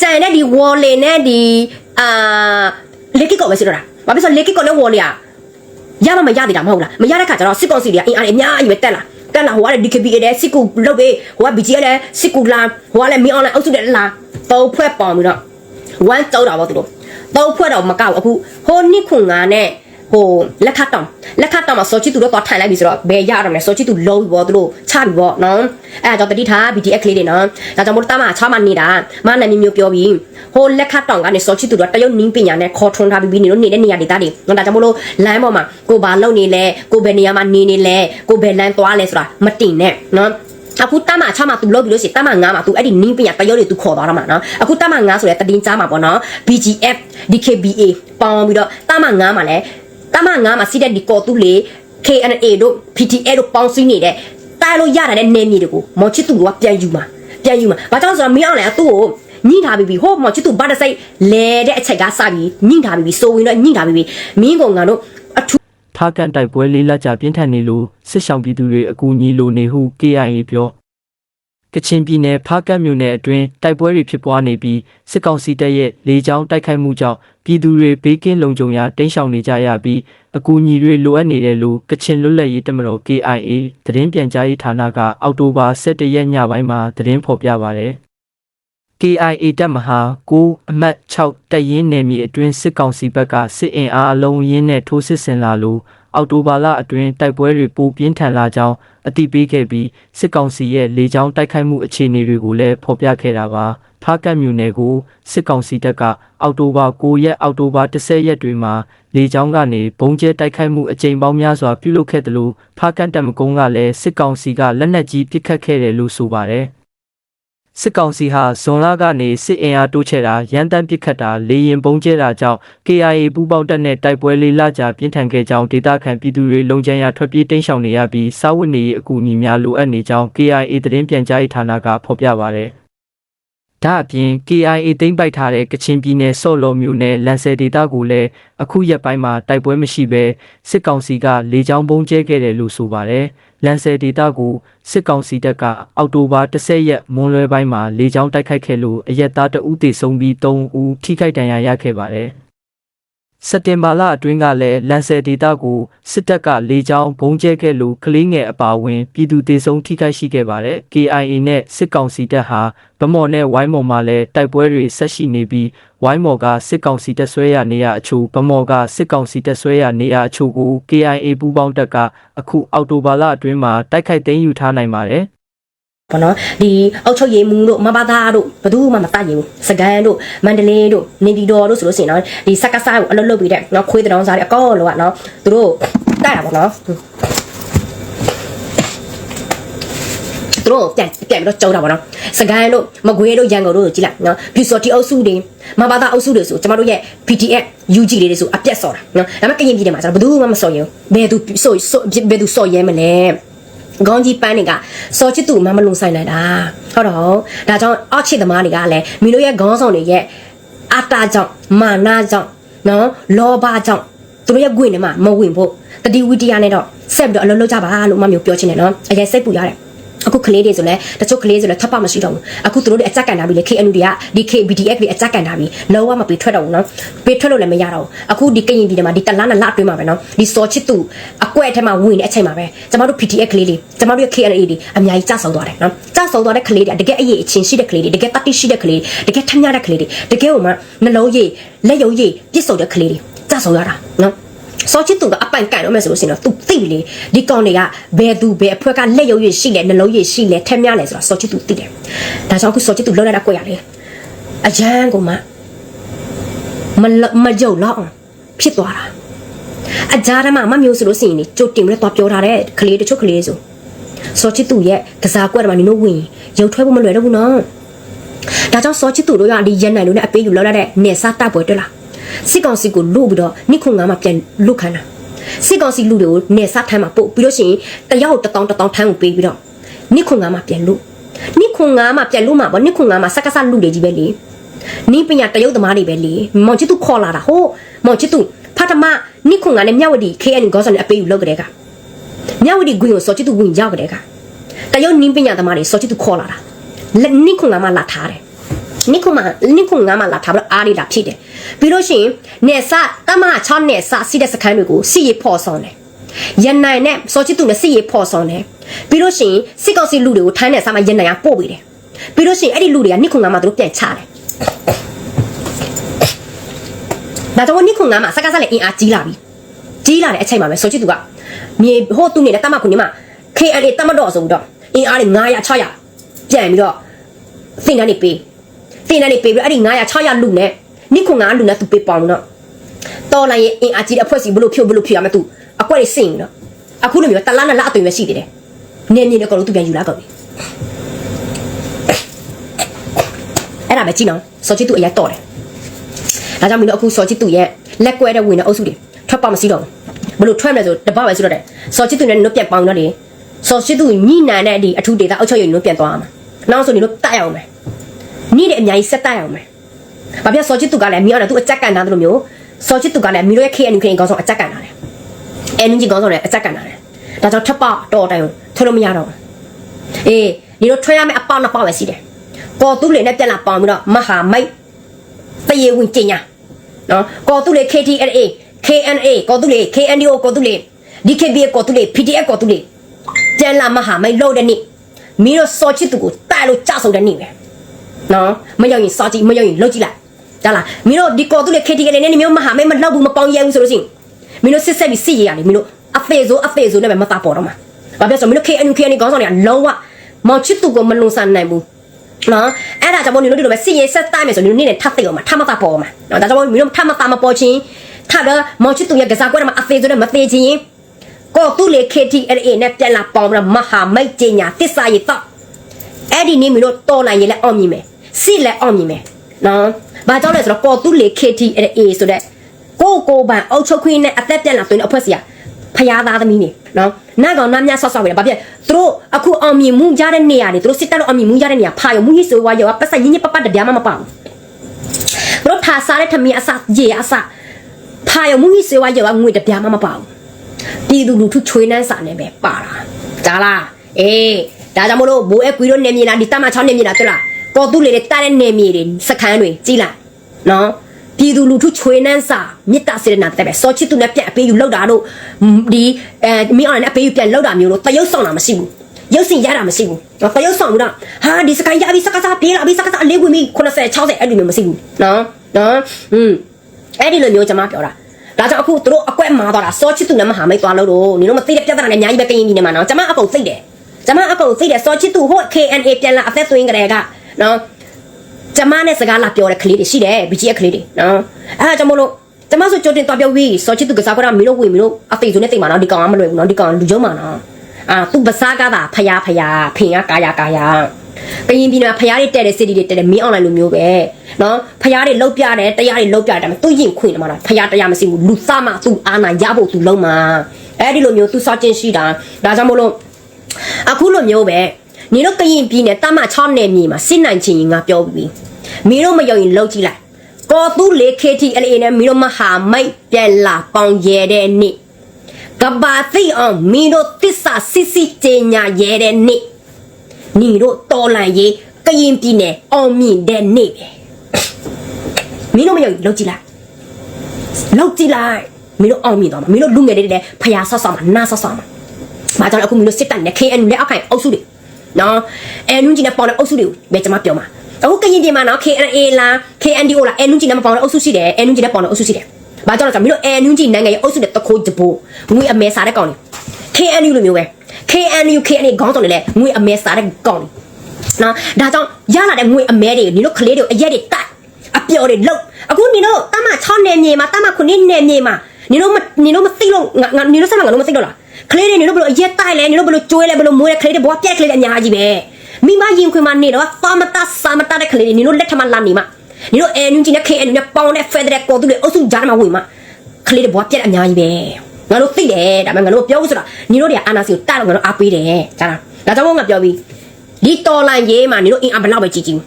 ကျန်တဲ့ဒီဝေါ်လေနဲ့ဒီအာလက်ကစ်ကောပဲဆိုတော့တာဘာဖြစ်လို့လက်ကစ်ကောနဲ့ဝေါ်လေอ่ะရမမရသေးတာမဟုတ်လားမရတဲ့ခါကျတော့စစ်ကောင်စီတွေကအင်အားအများကြီးပဲတက်လာတက်လာဟိုကလည်း DKBA တဲ့စစ်ကူလုတ်ပဲဟိုက BGA လည်းစစ်ကူလာဟိုကလည်းမင်း online အုပ်စုတဲ့လာတော့ဖွဲ့ပေါင်ပြီးတော့ဝမ်းကြောက်တာပေါ့သူတို့တော့ဖွဲ့တော့မကောက်အခုဟိုနှစ်ခုငါနဲ့ ဟိုလက်ခတ်တောင်လက်ခတ်တောင်မှာစောချီတူတော့တော့ထိုင်လိုက်ပြီဆိုတော့ဘယ်ရရမလဲစောချီတူလုံးပြီပေါ့သူတို့ချပြီပေါ့နော်အဲဒါကြောင့်တတိထား BTS ကလေးတွေနော်ဒါကြောင့်မို့တာမချမနေတာမနာမီမျိုးပြောပြီးဟိုလက်ခတ်တောင်ကနေစောချီတူတော့တရုတ်နင်းပညာနဲ့ခေါ်ထွန်းထားပြီးနေလို့နေတဲ့နေရာဒေသတွေနော်ဒါကြောင့်မို့လို့လမ်းပေါ်မှာကိုဘာလုံနေလဲကိုဘယ်နေရာမှာနေနေလဲကိုဘယ်လမ်းသွားလဲဆိုတာမတင်နဲ့နော်အခုတမချမသူလုပ်ပြီးလို့ရှိရင်တမ9မှာသူအဲ့ဒီနင်းပညာတရုတ်တွေသူခေါ်သွားတော့မှာနော်အခုတမ9ဆိုတဲ့တည်င်းကြားမှာပေါ့နော် BGF DKBA ပေါင်းပြီးတော့တမ9မှာလဲ တမ9မှာစီးတဲ့ဒီကော်တူလေး KNA တို့ PTA တို့ပေါင်းစည်းနေတဲ့တားလို့ရတာတဲ့နေမြေတွေကိုမော်ချစ်သူကပြန်ယူမှာပြန်ယူမှာဘာကြောင့်လဲဆိုတော့မင်းအောင်လည်းသူ့ကိုညှိထားပြီးပြီဟိုမော်ချစ်သူဘာတစိတ်လဲတဲ့အချက်ကစပြီးညှိထားပြီးပြီစိုးဝင်တော့ညှိထားပြီးပြီမင်းကောင်ကတော့အထူးဖားကန်တိုက်ပွဲလေးလက်ကြပြင်းထန်နေလို့စစ်ဆောင်ပြည်သူတွေအကူအညီလိုနေဟု KIA ပြော ကချင်ပြည်နယ်ဖားကတ်မြို့နယ်အတွင်းတိုက်ပွဲတွေဖြစ်ပွားနေပြီးစစ်ကောင်စီတပ်ရဲ့လေကြောင်းတိုက်ခိုက်မှုကြောင့်ပြည်သူတွေဘေးကင်းလုံခြုံရာတိမ်းရှောင်နေကြရပြီးအကူအညီတွေလိုအပ်နေတယ်လို့ကချင်လွတ်လပ်ရေးတပ်မတော် KIA သတင်းပြန်ကြားရေးဌာနကအောက်တိုဘာ17ရက်ညပိုင်းမှာသတင်းဖော်ပြပါတယ် KIA တပ်မဟာ9အမှတ်6တပ်ရင်းနယ်မြေအတွင်းစစ်ကောင်စီဘက်ကစစ်အင်အားအလုံးရင်းနဲ့ထိုးစစ်ဆင်လာလို့ အော်တိုဘာလအတွင်းတိုက်ပွဲတွေပိုပြင်းထန်လာကြောင်းအတိပေးခဲ့ပြီးစစ်ကောင်စီရဲ့လေကြောင်းတိုက်ခိုက်မှုအခြေအနေတွေကိုလည်းဖော်ပြခဲ့တာပါဖားကတ်မြို့နယ်ကိုစစ်ကောင်စီတပ်ကအော်တိုဘာ9ရက်အော်တိုဘာ10ရက်တွေမှာလေကြောင်းကနေဘုံကျဲတိုက်ခိုက်မှုအကြိမ်ပေါင်းများစွာပြုလုပ်ခဲ့တယ်လို့ဖားကတ်တပ်မကုန်းကလည်းစစ်ကောင်စီကလက်နက်ကြီးပစ်ခတ်ခဲ့တယ်လို့ဆိုပါတယ် စစ်ကောင်စီဟာဇွန်လကနေစစ်အင်အားတိုးချဲ့တာရန်တမ်းပစ်ခတ်တာလေရင်ပုံကျဲတာကြောင့် KIA ပူးပေါင်းတပ်နဲ့တိုက်ပွဲလေးလကြာပြင်းထန်ခဲ့ကြောင်းဒေသခံပြည်သူတွေလုံခြံရထွက်ပြေးတိမ်းရှောင်နေရပြီးစားဝတ်နေရေးအကူအညီများလိုအပ်နေကြောင်း KIA သတင်းပြန်ကြားရေးဌာနကဖော်ပြပါဗျ။ ဒါအပြင် KIA သိမ်းပိုက်ထားတဲ့ကချင်ပြည်နယ်စော့လော်မြို့နယ်လန်ဆယ်ဒေသကိုလည်းအခုရက်ပိုင်းမှာတိုက်ပွဲမရှိဘဲစစ်ကောင်စီကလေကြောင်းပုံကျဲခဲ့တယ်လို့ဆိုပါတယ်။လန်ဆယ်ဒေသကိုစစ်ကောင်စီတပ်ကအောက်တိုဘာ10ရက်မွန်းလွဲပိုင်းမှာလေကြောင်းတိုက်ခိုက်ခဲ့လို့အရက်သားတဦးသေဆုံးပြီး3ဦးထိခိုက်ဒဏ်ရာရခဲ့ပါတယ်။ စက်တင်ဘာလအတွင်းကလည်းလန်ဆယ်ဒေသကိုစစ်တပ်ကလေကြောင်းပုံကျဲခဲ့လို့ကလေးငယ်အပါအဝင်ပြည်သူသေဆုံးထိခိုက်ရှိခဲ့ပါတယ်။ KIA နဲ့စစ်ကောင်စီတပ်ဟာဗမော်နဲ့ဝိုင်းမော်မှာလည်းတိုက်ပွဲတွေဆက်ရှိနေပြီးဝိုင်းမော်ကစစ်ကောင်စီတပ်ဆွဲရနေရအချို့ဗမော်ကစစ်ကောင်စီတပ်ဆွဲရနေရအချို့ကို KIA ပူးပေါင်းတပ်ကအခုအောက်တိုဘာလအတွင်းမှာတိုက်ခိုက်သိမ်းယူထားနိုင်ပါတယ်။ ဘောနော်ဒီအောက်ချုပ်ရေးမှုတို့မဘာသာတို့ဘယ်သူမှမတတ်ရင်ဘူးစကန်တို့မန္တလေးတို့နေပြည်တော်တို့ဆိုလို့ရှိရင်နော်ဒီစက်ကစားကိုအလုပ်လုပ်ပြီးတဲ့နော်ခွေးတောင်စားတွေအကောလောကနော်သူတို့တိုက်တာပေါ့နော်သူတို့ပြန်ပြန်ပြီးတော့ကြောက်တာပေါ့နော်စကန်တို့မကွေးတို့ရန်ကုန်တို့ကိုကြည့်လိုက်နော်ပြူစော်တီအုပ်စုတွေမဘာသာအုပ်စုတွေဆိုကျမတို့ရဲ့ PDF UG လေးတွေဆိုအပြက်စော်တာနော်ဒါပေမဲ့ကရင်ပြည်တယ်မှာကျတော့ဘယ်သူမှမစော်ရင်ဘယ်သူစော်ဘယ်သူစော်ရဲမလဲ ခေါင်းကြီးပန်းတွေကစော်ချစ်သူမမလုံဆိုင်နိုင်တာဟုတ်တော့ဒါကြောင့်အောက်ချစ်သမားတွေကလည်းမင်းတို့ရဲ့ခေါင်းဆောင်တွေရဲ့အတာကြောင့်မာနကြောင့်နော်လောဘကြောင့်သူတို့ရဲ့ဂွင်တွေမှာမဝင်ဖို့တတိဝိတ္တယနဲ့တော့ဆက်ပြီးတော့အလုပ်လုပ်ကြပါလို့မမျိုးပြောချင်တယ်နော်အရင်စိတ်ပူရတယ် အခုကလေးတွေဆိုလဲတချို့ကလေးဆိုလဲထပ်ပမရှိတော့ဘူးအခုသူတို့တွေအကြက်ကန်တာပြီလေ KNU တွေကဒီ KBDF တွေအကြက်ကန်တာပြီလုံးဝမပေးထွက်တော့ဘူးနော်ပေးထွက်လို့လည်းမရတော့ဘူးအခုဒီကရင်ပြည်နယ်မှာဒီတလားနဲ့လအတွင်းမှာပဲနော်ဒီစော်ချစ်သူအကွက်ထဲမှာဝင်တဲ့အချိန်မှာပဲကျမတို့ PTF ကလေးတွေကျမတို့ရဲ့ KNA တွေအများကြီးကြဆောက်သွားတယ်နော်ကြဆောက်သွားတဲ့ကလေးတွေတကယ်အရေးအချင်းရှိတဲ့ကလေးတွေတကယ်တတိရှိတဲ့ကလေးတွေတကယ်ထမ်းရတဲ့ကလေးတွေတကယ်ဟိုမှာနှလုံးရည်လက်ရုပ်ရည်ပြစ်စုံတဲ့ကလေးတွေကြဆောက်ရတာနော် စောချစ်သူကအပိုင်ကန်တော့မယ်ဆိုလို့ရှိရင်တော့ तू သိပြီလေဒီကောင်တွေကဘယ်သူဘယ်အဖွဲကလက်ရုပ်ရည်ရှိလဲနှလုံးရည်ရှိလဲထမ်းများလဲဆိုတော့စောချစ်သူသိတယ်ဒါကြောင့်ခုစောချစ်သူလောက်ရတာကိုရလေအရန်ကိုမှမလမကြုံတော့အောင်ဖြစ်သွားတာအကြမ်းမှာမမျိုးဆိုလို့ရှိရင်ကြိုတင်ပြီးတော့ပြောထားတဲ့ကလေးတချို့ကလေးဆိုစောချစ်သူရဲ့ကစားကွက်မှာနင်တို့ဝင်ရုပ်ထွဲဖို့မလွယ်တော့ဘူးနော်ဒါကြောင့်စောချစ်သူတို့ကဒီရန်နိုင်လို့နဲ့အပေးယူလောက်ရတဲ့နေစားတပ်ပွဲတွေ့လား စစ်ကောင်စီကိုလို့ပြီးတော့နိခုငါမှာပြန်လုခမ်းတာစစ်ကောင်စီလူတွေကိုနေစားထမ်းမှာပို့ပြီးလို့ရှိရင်တယောက်တစ်တောင်းတစ်တောင်းထမ်းကိုပေးပြီးတော့နိခုငါမှာပြန်လုနိခုငါမှာပြန်လုမှာပေါ့နိခုငါမှာစက်ကစလူတွေကြီးပဲလေနိပညာတရုတ်သမားတွေပဲလေမောင်ချစ်သူခေါ်လာတာဟိုးမောင်ချစ်သူဖတ်တမနိခုငါနဲ့မြဝတီ KN ဂေါဆန်နဲ့အပေးယူလောက်ကြတဲ့ကမြဝတီဂွင်ကိုစောချစ်သူဂွင်ရောက်ကြတဲ့ကတရုတ်နိပညာသမားတွေစောချစ်သူခေါ်လာတာလက်နိခုငါမှာလာထားတယ် နိခုမနိခုငါမလာထားပြီးတော့အားလေးလာဖြစ်တယ်ပြီးလို့ရှိရင်နေဆတမ6နေဆစီတဲ့စခန်းတွေကိုစီရီဖော်ဆောင်တယ်ရန်နိုင်နဲ့စောချစ်သူနဲ့စီရီဖော်ဆောင်တယ်ပြီးလို့ရှိရင်စစ်ကောက်စီလူတွေကိုထိုင်းနေဆမှာရန်နိုင်ကပို့ပေးတယ်ပြီးလို့ရှိရင်အဲ့ဒီလူတွေကနိခုငါမသူတို့ပြန်ချတယ်ဒါတော့နိခုငါမစကားစလည်းအင်အားကြီးလာပြီကြီးလာတဲ့အချိန်မှာပဲစောချစ်သူကမြေဟိုသူနေတဲ့တမခုနေမှာ KNA တမတော့ဆိုပြီးတော့အင်အားတွေ900 600ပြန်ပြီးတော့သင်တန်းတွေပေး တင်တယ်နေပေးပြီးအဲ့ဒီ900 600လူနဲ့နိခု9လူနဲ့သူပေးပေါအောင်တော့တော်လိုက်ရင်အင်အားကြီးတဲ့အဖွဲ့စီဘလို့ဖြို့ဘလို့ဖြို့ရမယ်သူအကွက်တွေစင်နော်အခုလိုမျိုးတလားနဲ့လားအသွင်ပဲရှိသေးတယ်နင်းမြင်းနဲ့ကတော့သူပြန်ယူလာတော့ပြီအဲ့ဒါပဲကြည့်နော်စောချစ်သူအရက်တော့တယ်ဒါကြောင့်မင်းတို့အခုစောချစ်သူရဲ့လက်ကွဲတဲ့ဝင်တဲ့အုပ်စုတွေထွက်ပါမစီတော့ဘူးဘလို့ထွက်မလဲဆိုတပတ်ပဲဆိုတော့တယ်စောချစ်သူနဲ့နုတ်ပြန်ပေါင်းတော့လေစောချစ်သူညိနန်တဲ့အဒီအထူးဒေတာအုပ်ချုပ်ရေးနုတ်ပြန်သွားမှာနောက်ဆိုနေလို့တိုက်အောင်မယ် ညစ်တဲ့အများကြီးဆက်တိုက်အောင်မယ်။ဘာဖြစ်စောချစ်သူကလည်းမြောင်းတယ်သူအကြက်ကန်တာတို့လိုမျိုးစောချစ်သူကလည်းမီတို့ရဲ့ KNU ခင်ကောင်းဆောင်အကြက်ကန်တာတယ်။ NUG ကောင်းဆောင်လည်းအကြက်ကန်တာတယ်။ဒါကြောင့်ထပ်ပတော်တိုင်ထွလို့မရတော့ဘူး။အေးဒီလိုထွရမယ့်အပေါက်နှစ်ပေါက်ပဲရှိတယ်။ကော်တူးလေနဲ့ပြန်လာပေါင်ပြီးတော့မဟာမိတ်တရေဝင်ကျင်ညာနော်ကော်တူးလေ KTLA KNA ကော်တူးလေ KNDO ကော်တူးလေ DKB ကော်တူးလေ PDF ကော်တူးလေပြန်လာမဟာမိတ်လို့တဲ့နေ့မီတို့စောချစ်သူကိုတိုက်လို့ကြဆုံတဲ့နေ့ပဲ။ နော်မရောက်ရင်စောကြည့်မရောက်ရင်လှုပ်ကြည့်လိုက်ဒါလားမင်းတို့ဒီကော်တူလေ KTL နဲ့နေမျိုးမဟာမဲမလောက်ဘူးမပေါင်းရဲဘူးဆိုလို့ရှိရင်မင်းတို့စစ်ဆက်ပြီးစစ်ရရတယ်မင်းတို့အသေးစိုးအသေးစိုးနဲ့ပဲမသားပေါ်တော့မှာဘာဖြစ်ဆိုမင်းတို့ KNU KN ကောင်းဆောင်တွေကလုံးဝမောင်ချစ်သူကိုမလွန်ဆန်နိုင်ဘူးနော်အဲ့ဒါကြောင့်မို့နင်တို့ဒီလိုပဲစစ်ရေးဆက်တိုက်မယ်ဆိုနင်တို့နေနဲ့ထပ်သိအောင်မှာထပ်မသားပေါ်မှာနော်ဒါကြောင့်မို့မင်းတို့ထပ်မသားမပေါ်ချင်းထပ်တော့မောင်ချစ်သူရဲ့ကစားကွက်မှာအသေးစိုးနဲ့မသေးချင်းကော်တူလေ KTLA နဲ့ပြန်လာပေါင်းပြီးတော့မဟာမိတ်ကျညာတစ္ဆာရီတော့အဲ့ဒီနေ့မင်းတို့တော်နိုင်ရင်လည်းအောင်မြင်မယ် စစ်လည်းအောင်မြင်မယ်နော်ဘာကြောင့်လဲဆိုတော့ကော်တူလေ KT အဲ့ A ဆိုတဲ့ကိုကိုပန်အုတ်ချုပ်ခွင်းနဲ့အသက်ပြက်လာသွင်းအဖွဲ့စီကဖျားသားသမီးနေနော်နာကောင်နာမြဆော့ဆော့ပဲဘာဖြစ်သူတို့အခုအောင်မြင်မှုရတဲ့နေရာတွေသူတို့စစ်တပ်လို့အောင်မြင်မှုရတဲ့နေရာဖာရုံမှုကြီးဆိုဝါရောပတ်စံညင်းညင်းပပတပြားမှမပေါ့သူတို့ထားစားတဲ့ထမင်းအစရေအစဖာရုံမှုကြီးဆိုဝါရောငွေတပြားမှမပေါ့ပြည်သူလူထုချွေးနှမ်းစာနဲ့ပဲပါတာကြားလားအေးဒါကြောင့်မလို့ဘိုးအဲကွီတို့နေမြေလားဒီတမချောင်းနေမြေလားတွေ့လား ကောတူလေတဲ့တားတဲ့နေမြေတွေစခန်းတွေကြည်လားနော်ပြည်သူလူထုချွေနှမ်းစာမေတ္တာစေတနာတက်ပဲစောချစ်သူနဲ့ပြက်အပေးယူလောက်တာတို့ဒီအဲမင်းအောင်နဲ့အပေးယူပြန်လောက်တာမျိုးလို့တရုပ်ဆောင်တာမရှိဘူးရုပ်စင်ရတာမရှိဘူးနော်တရုပ်ဆောင်ဘူးလားဟာဒီစကိုင်းရပြီစကားစားပြေးလာပြီစကားစားအလေးဝင်ပြီ80 60အဲ့ဒီမျိုးမရှိဘူးနော်နော်อืมအဲ့ဒီလိုမျိုးကျွန်မပြောတာဒါကြောင့်အခုတို့အကွက်မာသွားတာစောချစ်သူနဲ့မဟာမိတ်သွားလို့တော့နင်တို့မသိတဲ့ပြဿနာနဲ့အများကြီးပဲကရင်ကြီးနေမှာနော်ကျွန်မအကုန်သိတယ်ကျွန်မအကုန်သိတယ်စောချစ်သူဟို KNA ပြန်လာအသက်သွင်းကြတဲ့က နော်ကျမနဲ့စကားလာပြောတဲ့ကလေးတွေရှိတယ်ဘီကြီးရဲ့ကလေးတွေနော်အဲ့ဒါကြောင့်မလို့ကျမဆိုကြိုတင်သွားပြောပြီးစောချစ်သူကစားကြတာမင်းတို့ဝင်မင်းတို့အသေးစုံနဲ့တိတ်မှာနော်ဒီကောင်ကမလွယ်ဘူးနော်ဒီကောင်လူကျုံမှာနော်အာသူပစားကားတာဖယားဖယားဖင်ကကာယာကာယာကရင်ပြည်နယ်ဖယားတွေတဲ့တဲ့စစ်တီတွေတဲ့တဲ့မင်းအွန်လိုင်းလိုမျိုးပဲနော်ဖယားတွေလောက်ပြတယ်တရားတွေလောက်ပြတယ်သူရင်ခွင့်တယ်မလားဖယားတရားမရှိဘူးလူသားမှသူအာနာရဖို့သူလုံးမှာအဲ့ဒီလိုမျိုးသူစောချင်းရှိတာဒါကြောင့်မို့လို့အခုလိုမျိုးပဲ နေတော့ကရင်ပြည်နယ်တမ6နယ်မြေမှာစစ်နိုင်ချင်ရင်ငါပြောပြီးမင်းတို့မယုံရင်လောက်ကြည့်လိုက်ကောသူလေ KTLA နဲ့မင်းတို့မဟာမိတ်ပြန်လာပေါင်ရဲတဲ့နေ့ကဘာသိအောင်မင်းတို့တစ္ဆာစစ်စစ်ကျညာရဲတဲ့နေ့ညီတို့တော်လန်ရေးကရင်ပြည်နယ်အောင်မြင်တဲ့နေ့ပဲမင်းတို့မယုံရင်လောက်ကြည့်လိုက်လောက်ကြည့်လိုက်မင်းတို့အောင်မြင်တော့မှာမင်းတို့လူငယ်တွေလည်းဖျားဆော့ဆော့မှာနားဆော့ဆော့မှာ။ဘာကြောင့်လဲအခုမျိုးစစ်တပ်နဲ့ KN နဲ့အခိုင်အုပ်စုတွေ နော်အဲနုကြီးနဲ့ပေါင်းတဲ့အုပ်စုတွေကိုပဲကျွန်မပြောမှာအခုကရင်ပြည်မှာနော် KNA လား KNDO လားအဲနုကြီးနဲ့မပေါင်းတဲ့အုပ်စုရှိတယ်အဲနုကြီးနဲ့ပေါင်းတဲ့အုပ်စုရှိတယ်။ဘာကြောင့်လဲဆိုတော့မင်းတို့အဲနုကြီးနိုင်ငံရဲ့အုပ်စုတွေတခိုးတဘိုးငွေအမဲစားတဲ့ကောင်တွေ KNU လိုမျိုးပဲ KNU KNA ခေါင်းဆောင်တွေလည်းငွေအမဲစားတဲ့ကောင်တွေနော်ဒါကြောင့်ရလာတဲ့ငွေအမဲတွေနင်တို့ကလေးတွေအရက်တွေတိုက်အပျော်တွေလှုပ်အခုနင်တို့တမ6နယ်မြေမှာတမ9နယ်မြေမှာနင်တို့မနင်တို့မသိလို့ငါငါနင်တို့ဆက်မှာငါတို့မသိတော့လား ကလေးတွေနင်တို့ဘယ်လိုအရက်တိုက်လဲနင်တို့ဘယ်လိုကျွေးလဲဘယ်လိုမွေးလဲကလေးတွေဘဝပြက်ကလေးတွေအများကြီးပဲမိမရင်ခွင်မှာနေတော့သာမတစာမတတဲ့ကလေးတွေနင်တို့လက်ထမလာနေမှာနင်တို့အဲနူးကြီးနဲ့ KNU နဲ့ပေါင်းတဲ့ Federal ကော်တူတွေအုပ်စုကြားထဲမှာဝင်မှာကလေးတွေဘဝပြက်အများကြီးပဲငါတို့သိတယ်ဒါပေမဲ့ငါတို့ပြောဘူးဆိုတာနင်တို့တွေကအာနာစီကိုတိုက်တော့ငါတို့အားပေးတယ်ကြားလားဒါကြောင့်မို့ငါပြောပြီးဒီတော်လန်ရေးမှာနင်တို့အင်အားဘယ်လောက်ပဲကြီးကြီး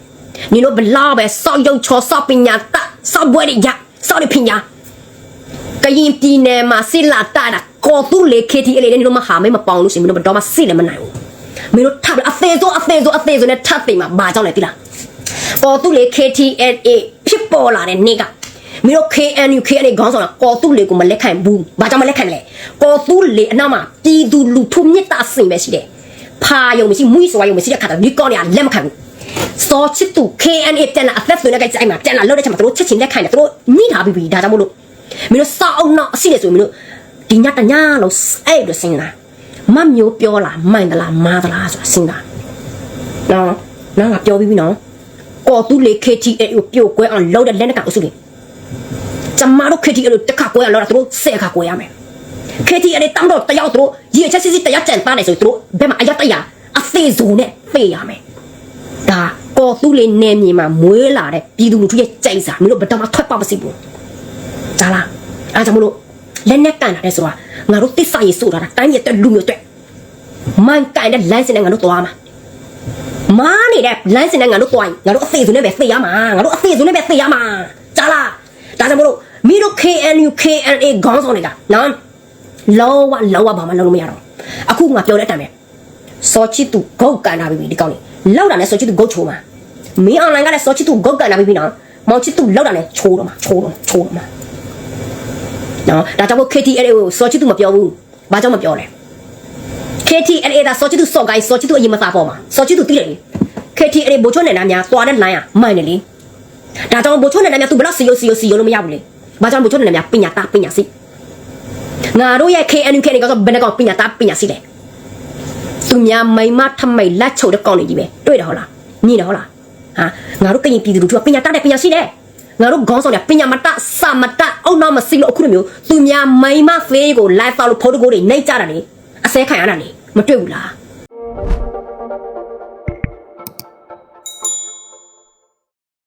နင်တို့ဘယ်လောက်ပဲစောက်ရုပ်ချောစောက်ပညာတစောက်ဘွဲတွေရစောက်တွေပညာကရင်ပြည်နယ်မှာစစ်လာတာတာ ကော်တူလေ KTL နဲ့တို့မဟာမဲမပေါင်လို့ရှိရင်မင်းတို့ဘယ်တော့မှစစ်လည်းမနိုင်ဘူးမင်းတို့ထပ်ပြီးအသေးစိုးအသေးစိုးအသေးစိုးနဲ့ထပ်သိမှာဘာကြောင့်လဲတိလားကော်တူလေ KTLA ဖြစ်ပေါ်လာတဲ့နေ့ကမင်းတို့ KNU KNA ခေါင်းဆောင်ကကော်တူလေကိုမလက်ခံဘူးဘာကြောင့်မလက်ခံလဲကော်တူလေအနောက်မှာပြည်သူလူထုမြစ်တာစင်ပဲရှိတယ်ဖာယုံမရှိမွေးစွာယုံမရှိတဲ့ခါတော့ဒီကောင်းနေလက်မခံဘူးစောချစ်သူ KNA ပြန်လာအသက်သွင်းတဲ့ကြိုင်မှာပြန်လာလို့တဲ့ချက်မှာတို့ချက်ချင်းလက်ခံတယ်တို့ညှိထားပြီးပြီဒါကြောင့်မို့လို့မင်းတို့စောက်အောင်တော့အစီလေဆိုမင်းတို့ ဒီညတညလုံးအဲ့လိုစဉ်းစားမမျိုးပြောလားမှန်သလားမားသလားဆိုတာစဉ်းစားနော်နော်ငါပြောပြီးပြီနော်ကော်တူလေ KTA ကိုပြို့ကွဲအောင်လောက်တဲ့လက်နက်ကအုပ်စုတွေကျမတို့ KTA ကိုတစ်ခါကွဲအောင်လောက်တာသူတို့ဆယ်ခါကွဲရမယ် KTA တွေတောင်းတော့တယောက်သူတို့ရေချက်စစ်စစ်တယောက်ကြံသားနေဆိုသူတို့ဘယ်မှာအရက်တရအသေးစုံနဲ့ဖေးရမယ်ဒါကော်တူလေနေမြေမှာမွေးလာတဲ့ပြည်သူလူထုရဲ့ကြိုက်စာမင်းတို့ဘယ်တော့မှထွက်ပေါက်မစီဘူးကြားလားအားကြောင့်မလို့ လက်နဲ့ကန်တာလဲဆိုတာငါတို့တစ္ဆာရေးဆိုတာတိုင်းရတဲ့လူမျိုးတွေမန်ကန်တဲ့လမ်းစင်နဲ့ငါတို့သွားမှာမားနေတဲ့လမ်းစင်နဲ့ငါတို့သွားရင်ငါတို့အသေးစုံနဲ့ပဲသိရမှာငါတို့အသေးစုံနဲ့ပဲသိရမှာကြားလားဒါကြောင့်မလို့မင်းတို့ KNU KNA ခေါင်းဆောင်တွေကနော်လောဝလောဝဘာမှလုပ်လို့မရတော့အခုငါပြောတဲ့အတိုင်းပဲစောချစ်သူဂုတ်ကန်တာပြီဒီကောင်းလေးလောက်တာနဲ့စောချစ်သူဂုတ်ချိုးမှာမင်းအွန်လိုင်းကလည်းစောချစ်သူဂုတ်ကန်တာပြီနော်မောင်ချစ်သူလောက်တာနဲ့ချိုးတော့မှာချိုးတော့ချိုးတော့မှာ နော်ဒါကြောင့်မို့ KTLA ကိုစောချစ်သူမပြောဘူးဘာကြောင့်မပြောလဲ KTLA ဒါစောချစ်သူစော်ကိုင်းစောချစ်သူအရင်မသားပေါ်မှာစောချစ်သူတိတယ်လေ KTLA ဘိုချွန်းနေတာများသွားတဲ့ line อ่ะမှန်တယ်လေဒါကြောင့်ဘိုချွန်းနေတာများ तू ဘယ်တော့စီယိုစီယိုစီယိုလို့မရဘူးလေဘာကြောင့်ဘိုချွန်းနေတာများပညာတာပညာစီငါတို့ရဲ့ KNU KNU ကတော့ဘယ်နှကောင်ပညာတာပညာစီလဲသူများမိမထမိတ်လက်ချုပ်တဲ့ကောင်တွေကြီးပဲတွေ့တယ်ဟုတ်လားညင်တယ်ဟုတ်လားဟာငါတို့ကရင်ပြည်သူလူထုကပညာတာတဲ့ပညာစီတယ် ငါတို့ခေါင်းဆောင်တွေပညာမတစာမတအောက်နောက်မစီလို့အခုလိုမျိုးသူများမိမဖေးကို live တော့လို့ဖော်တကိုတွေနှိပ်ကြတာလေအစဲခံရတာလေမတွေ့ဘူးလား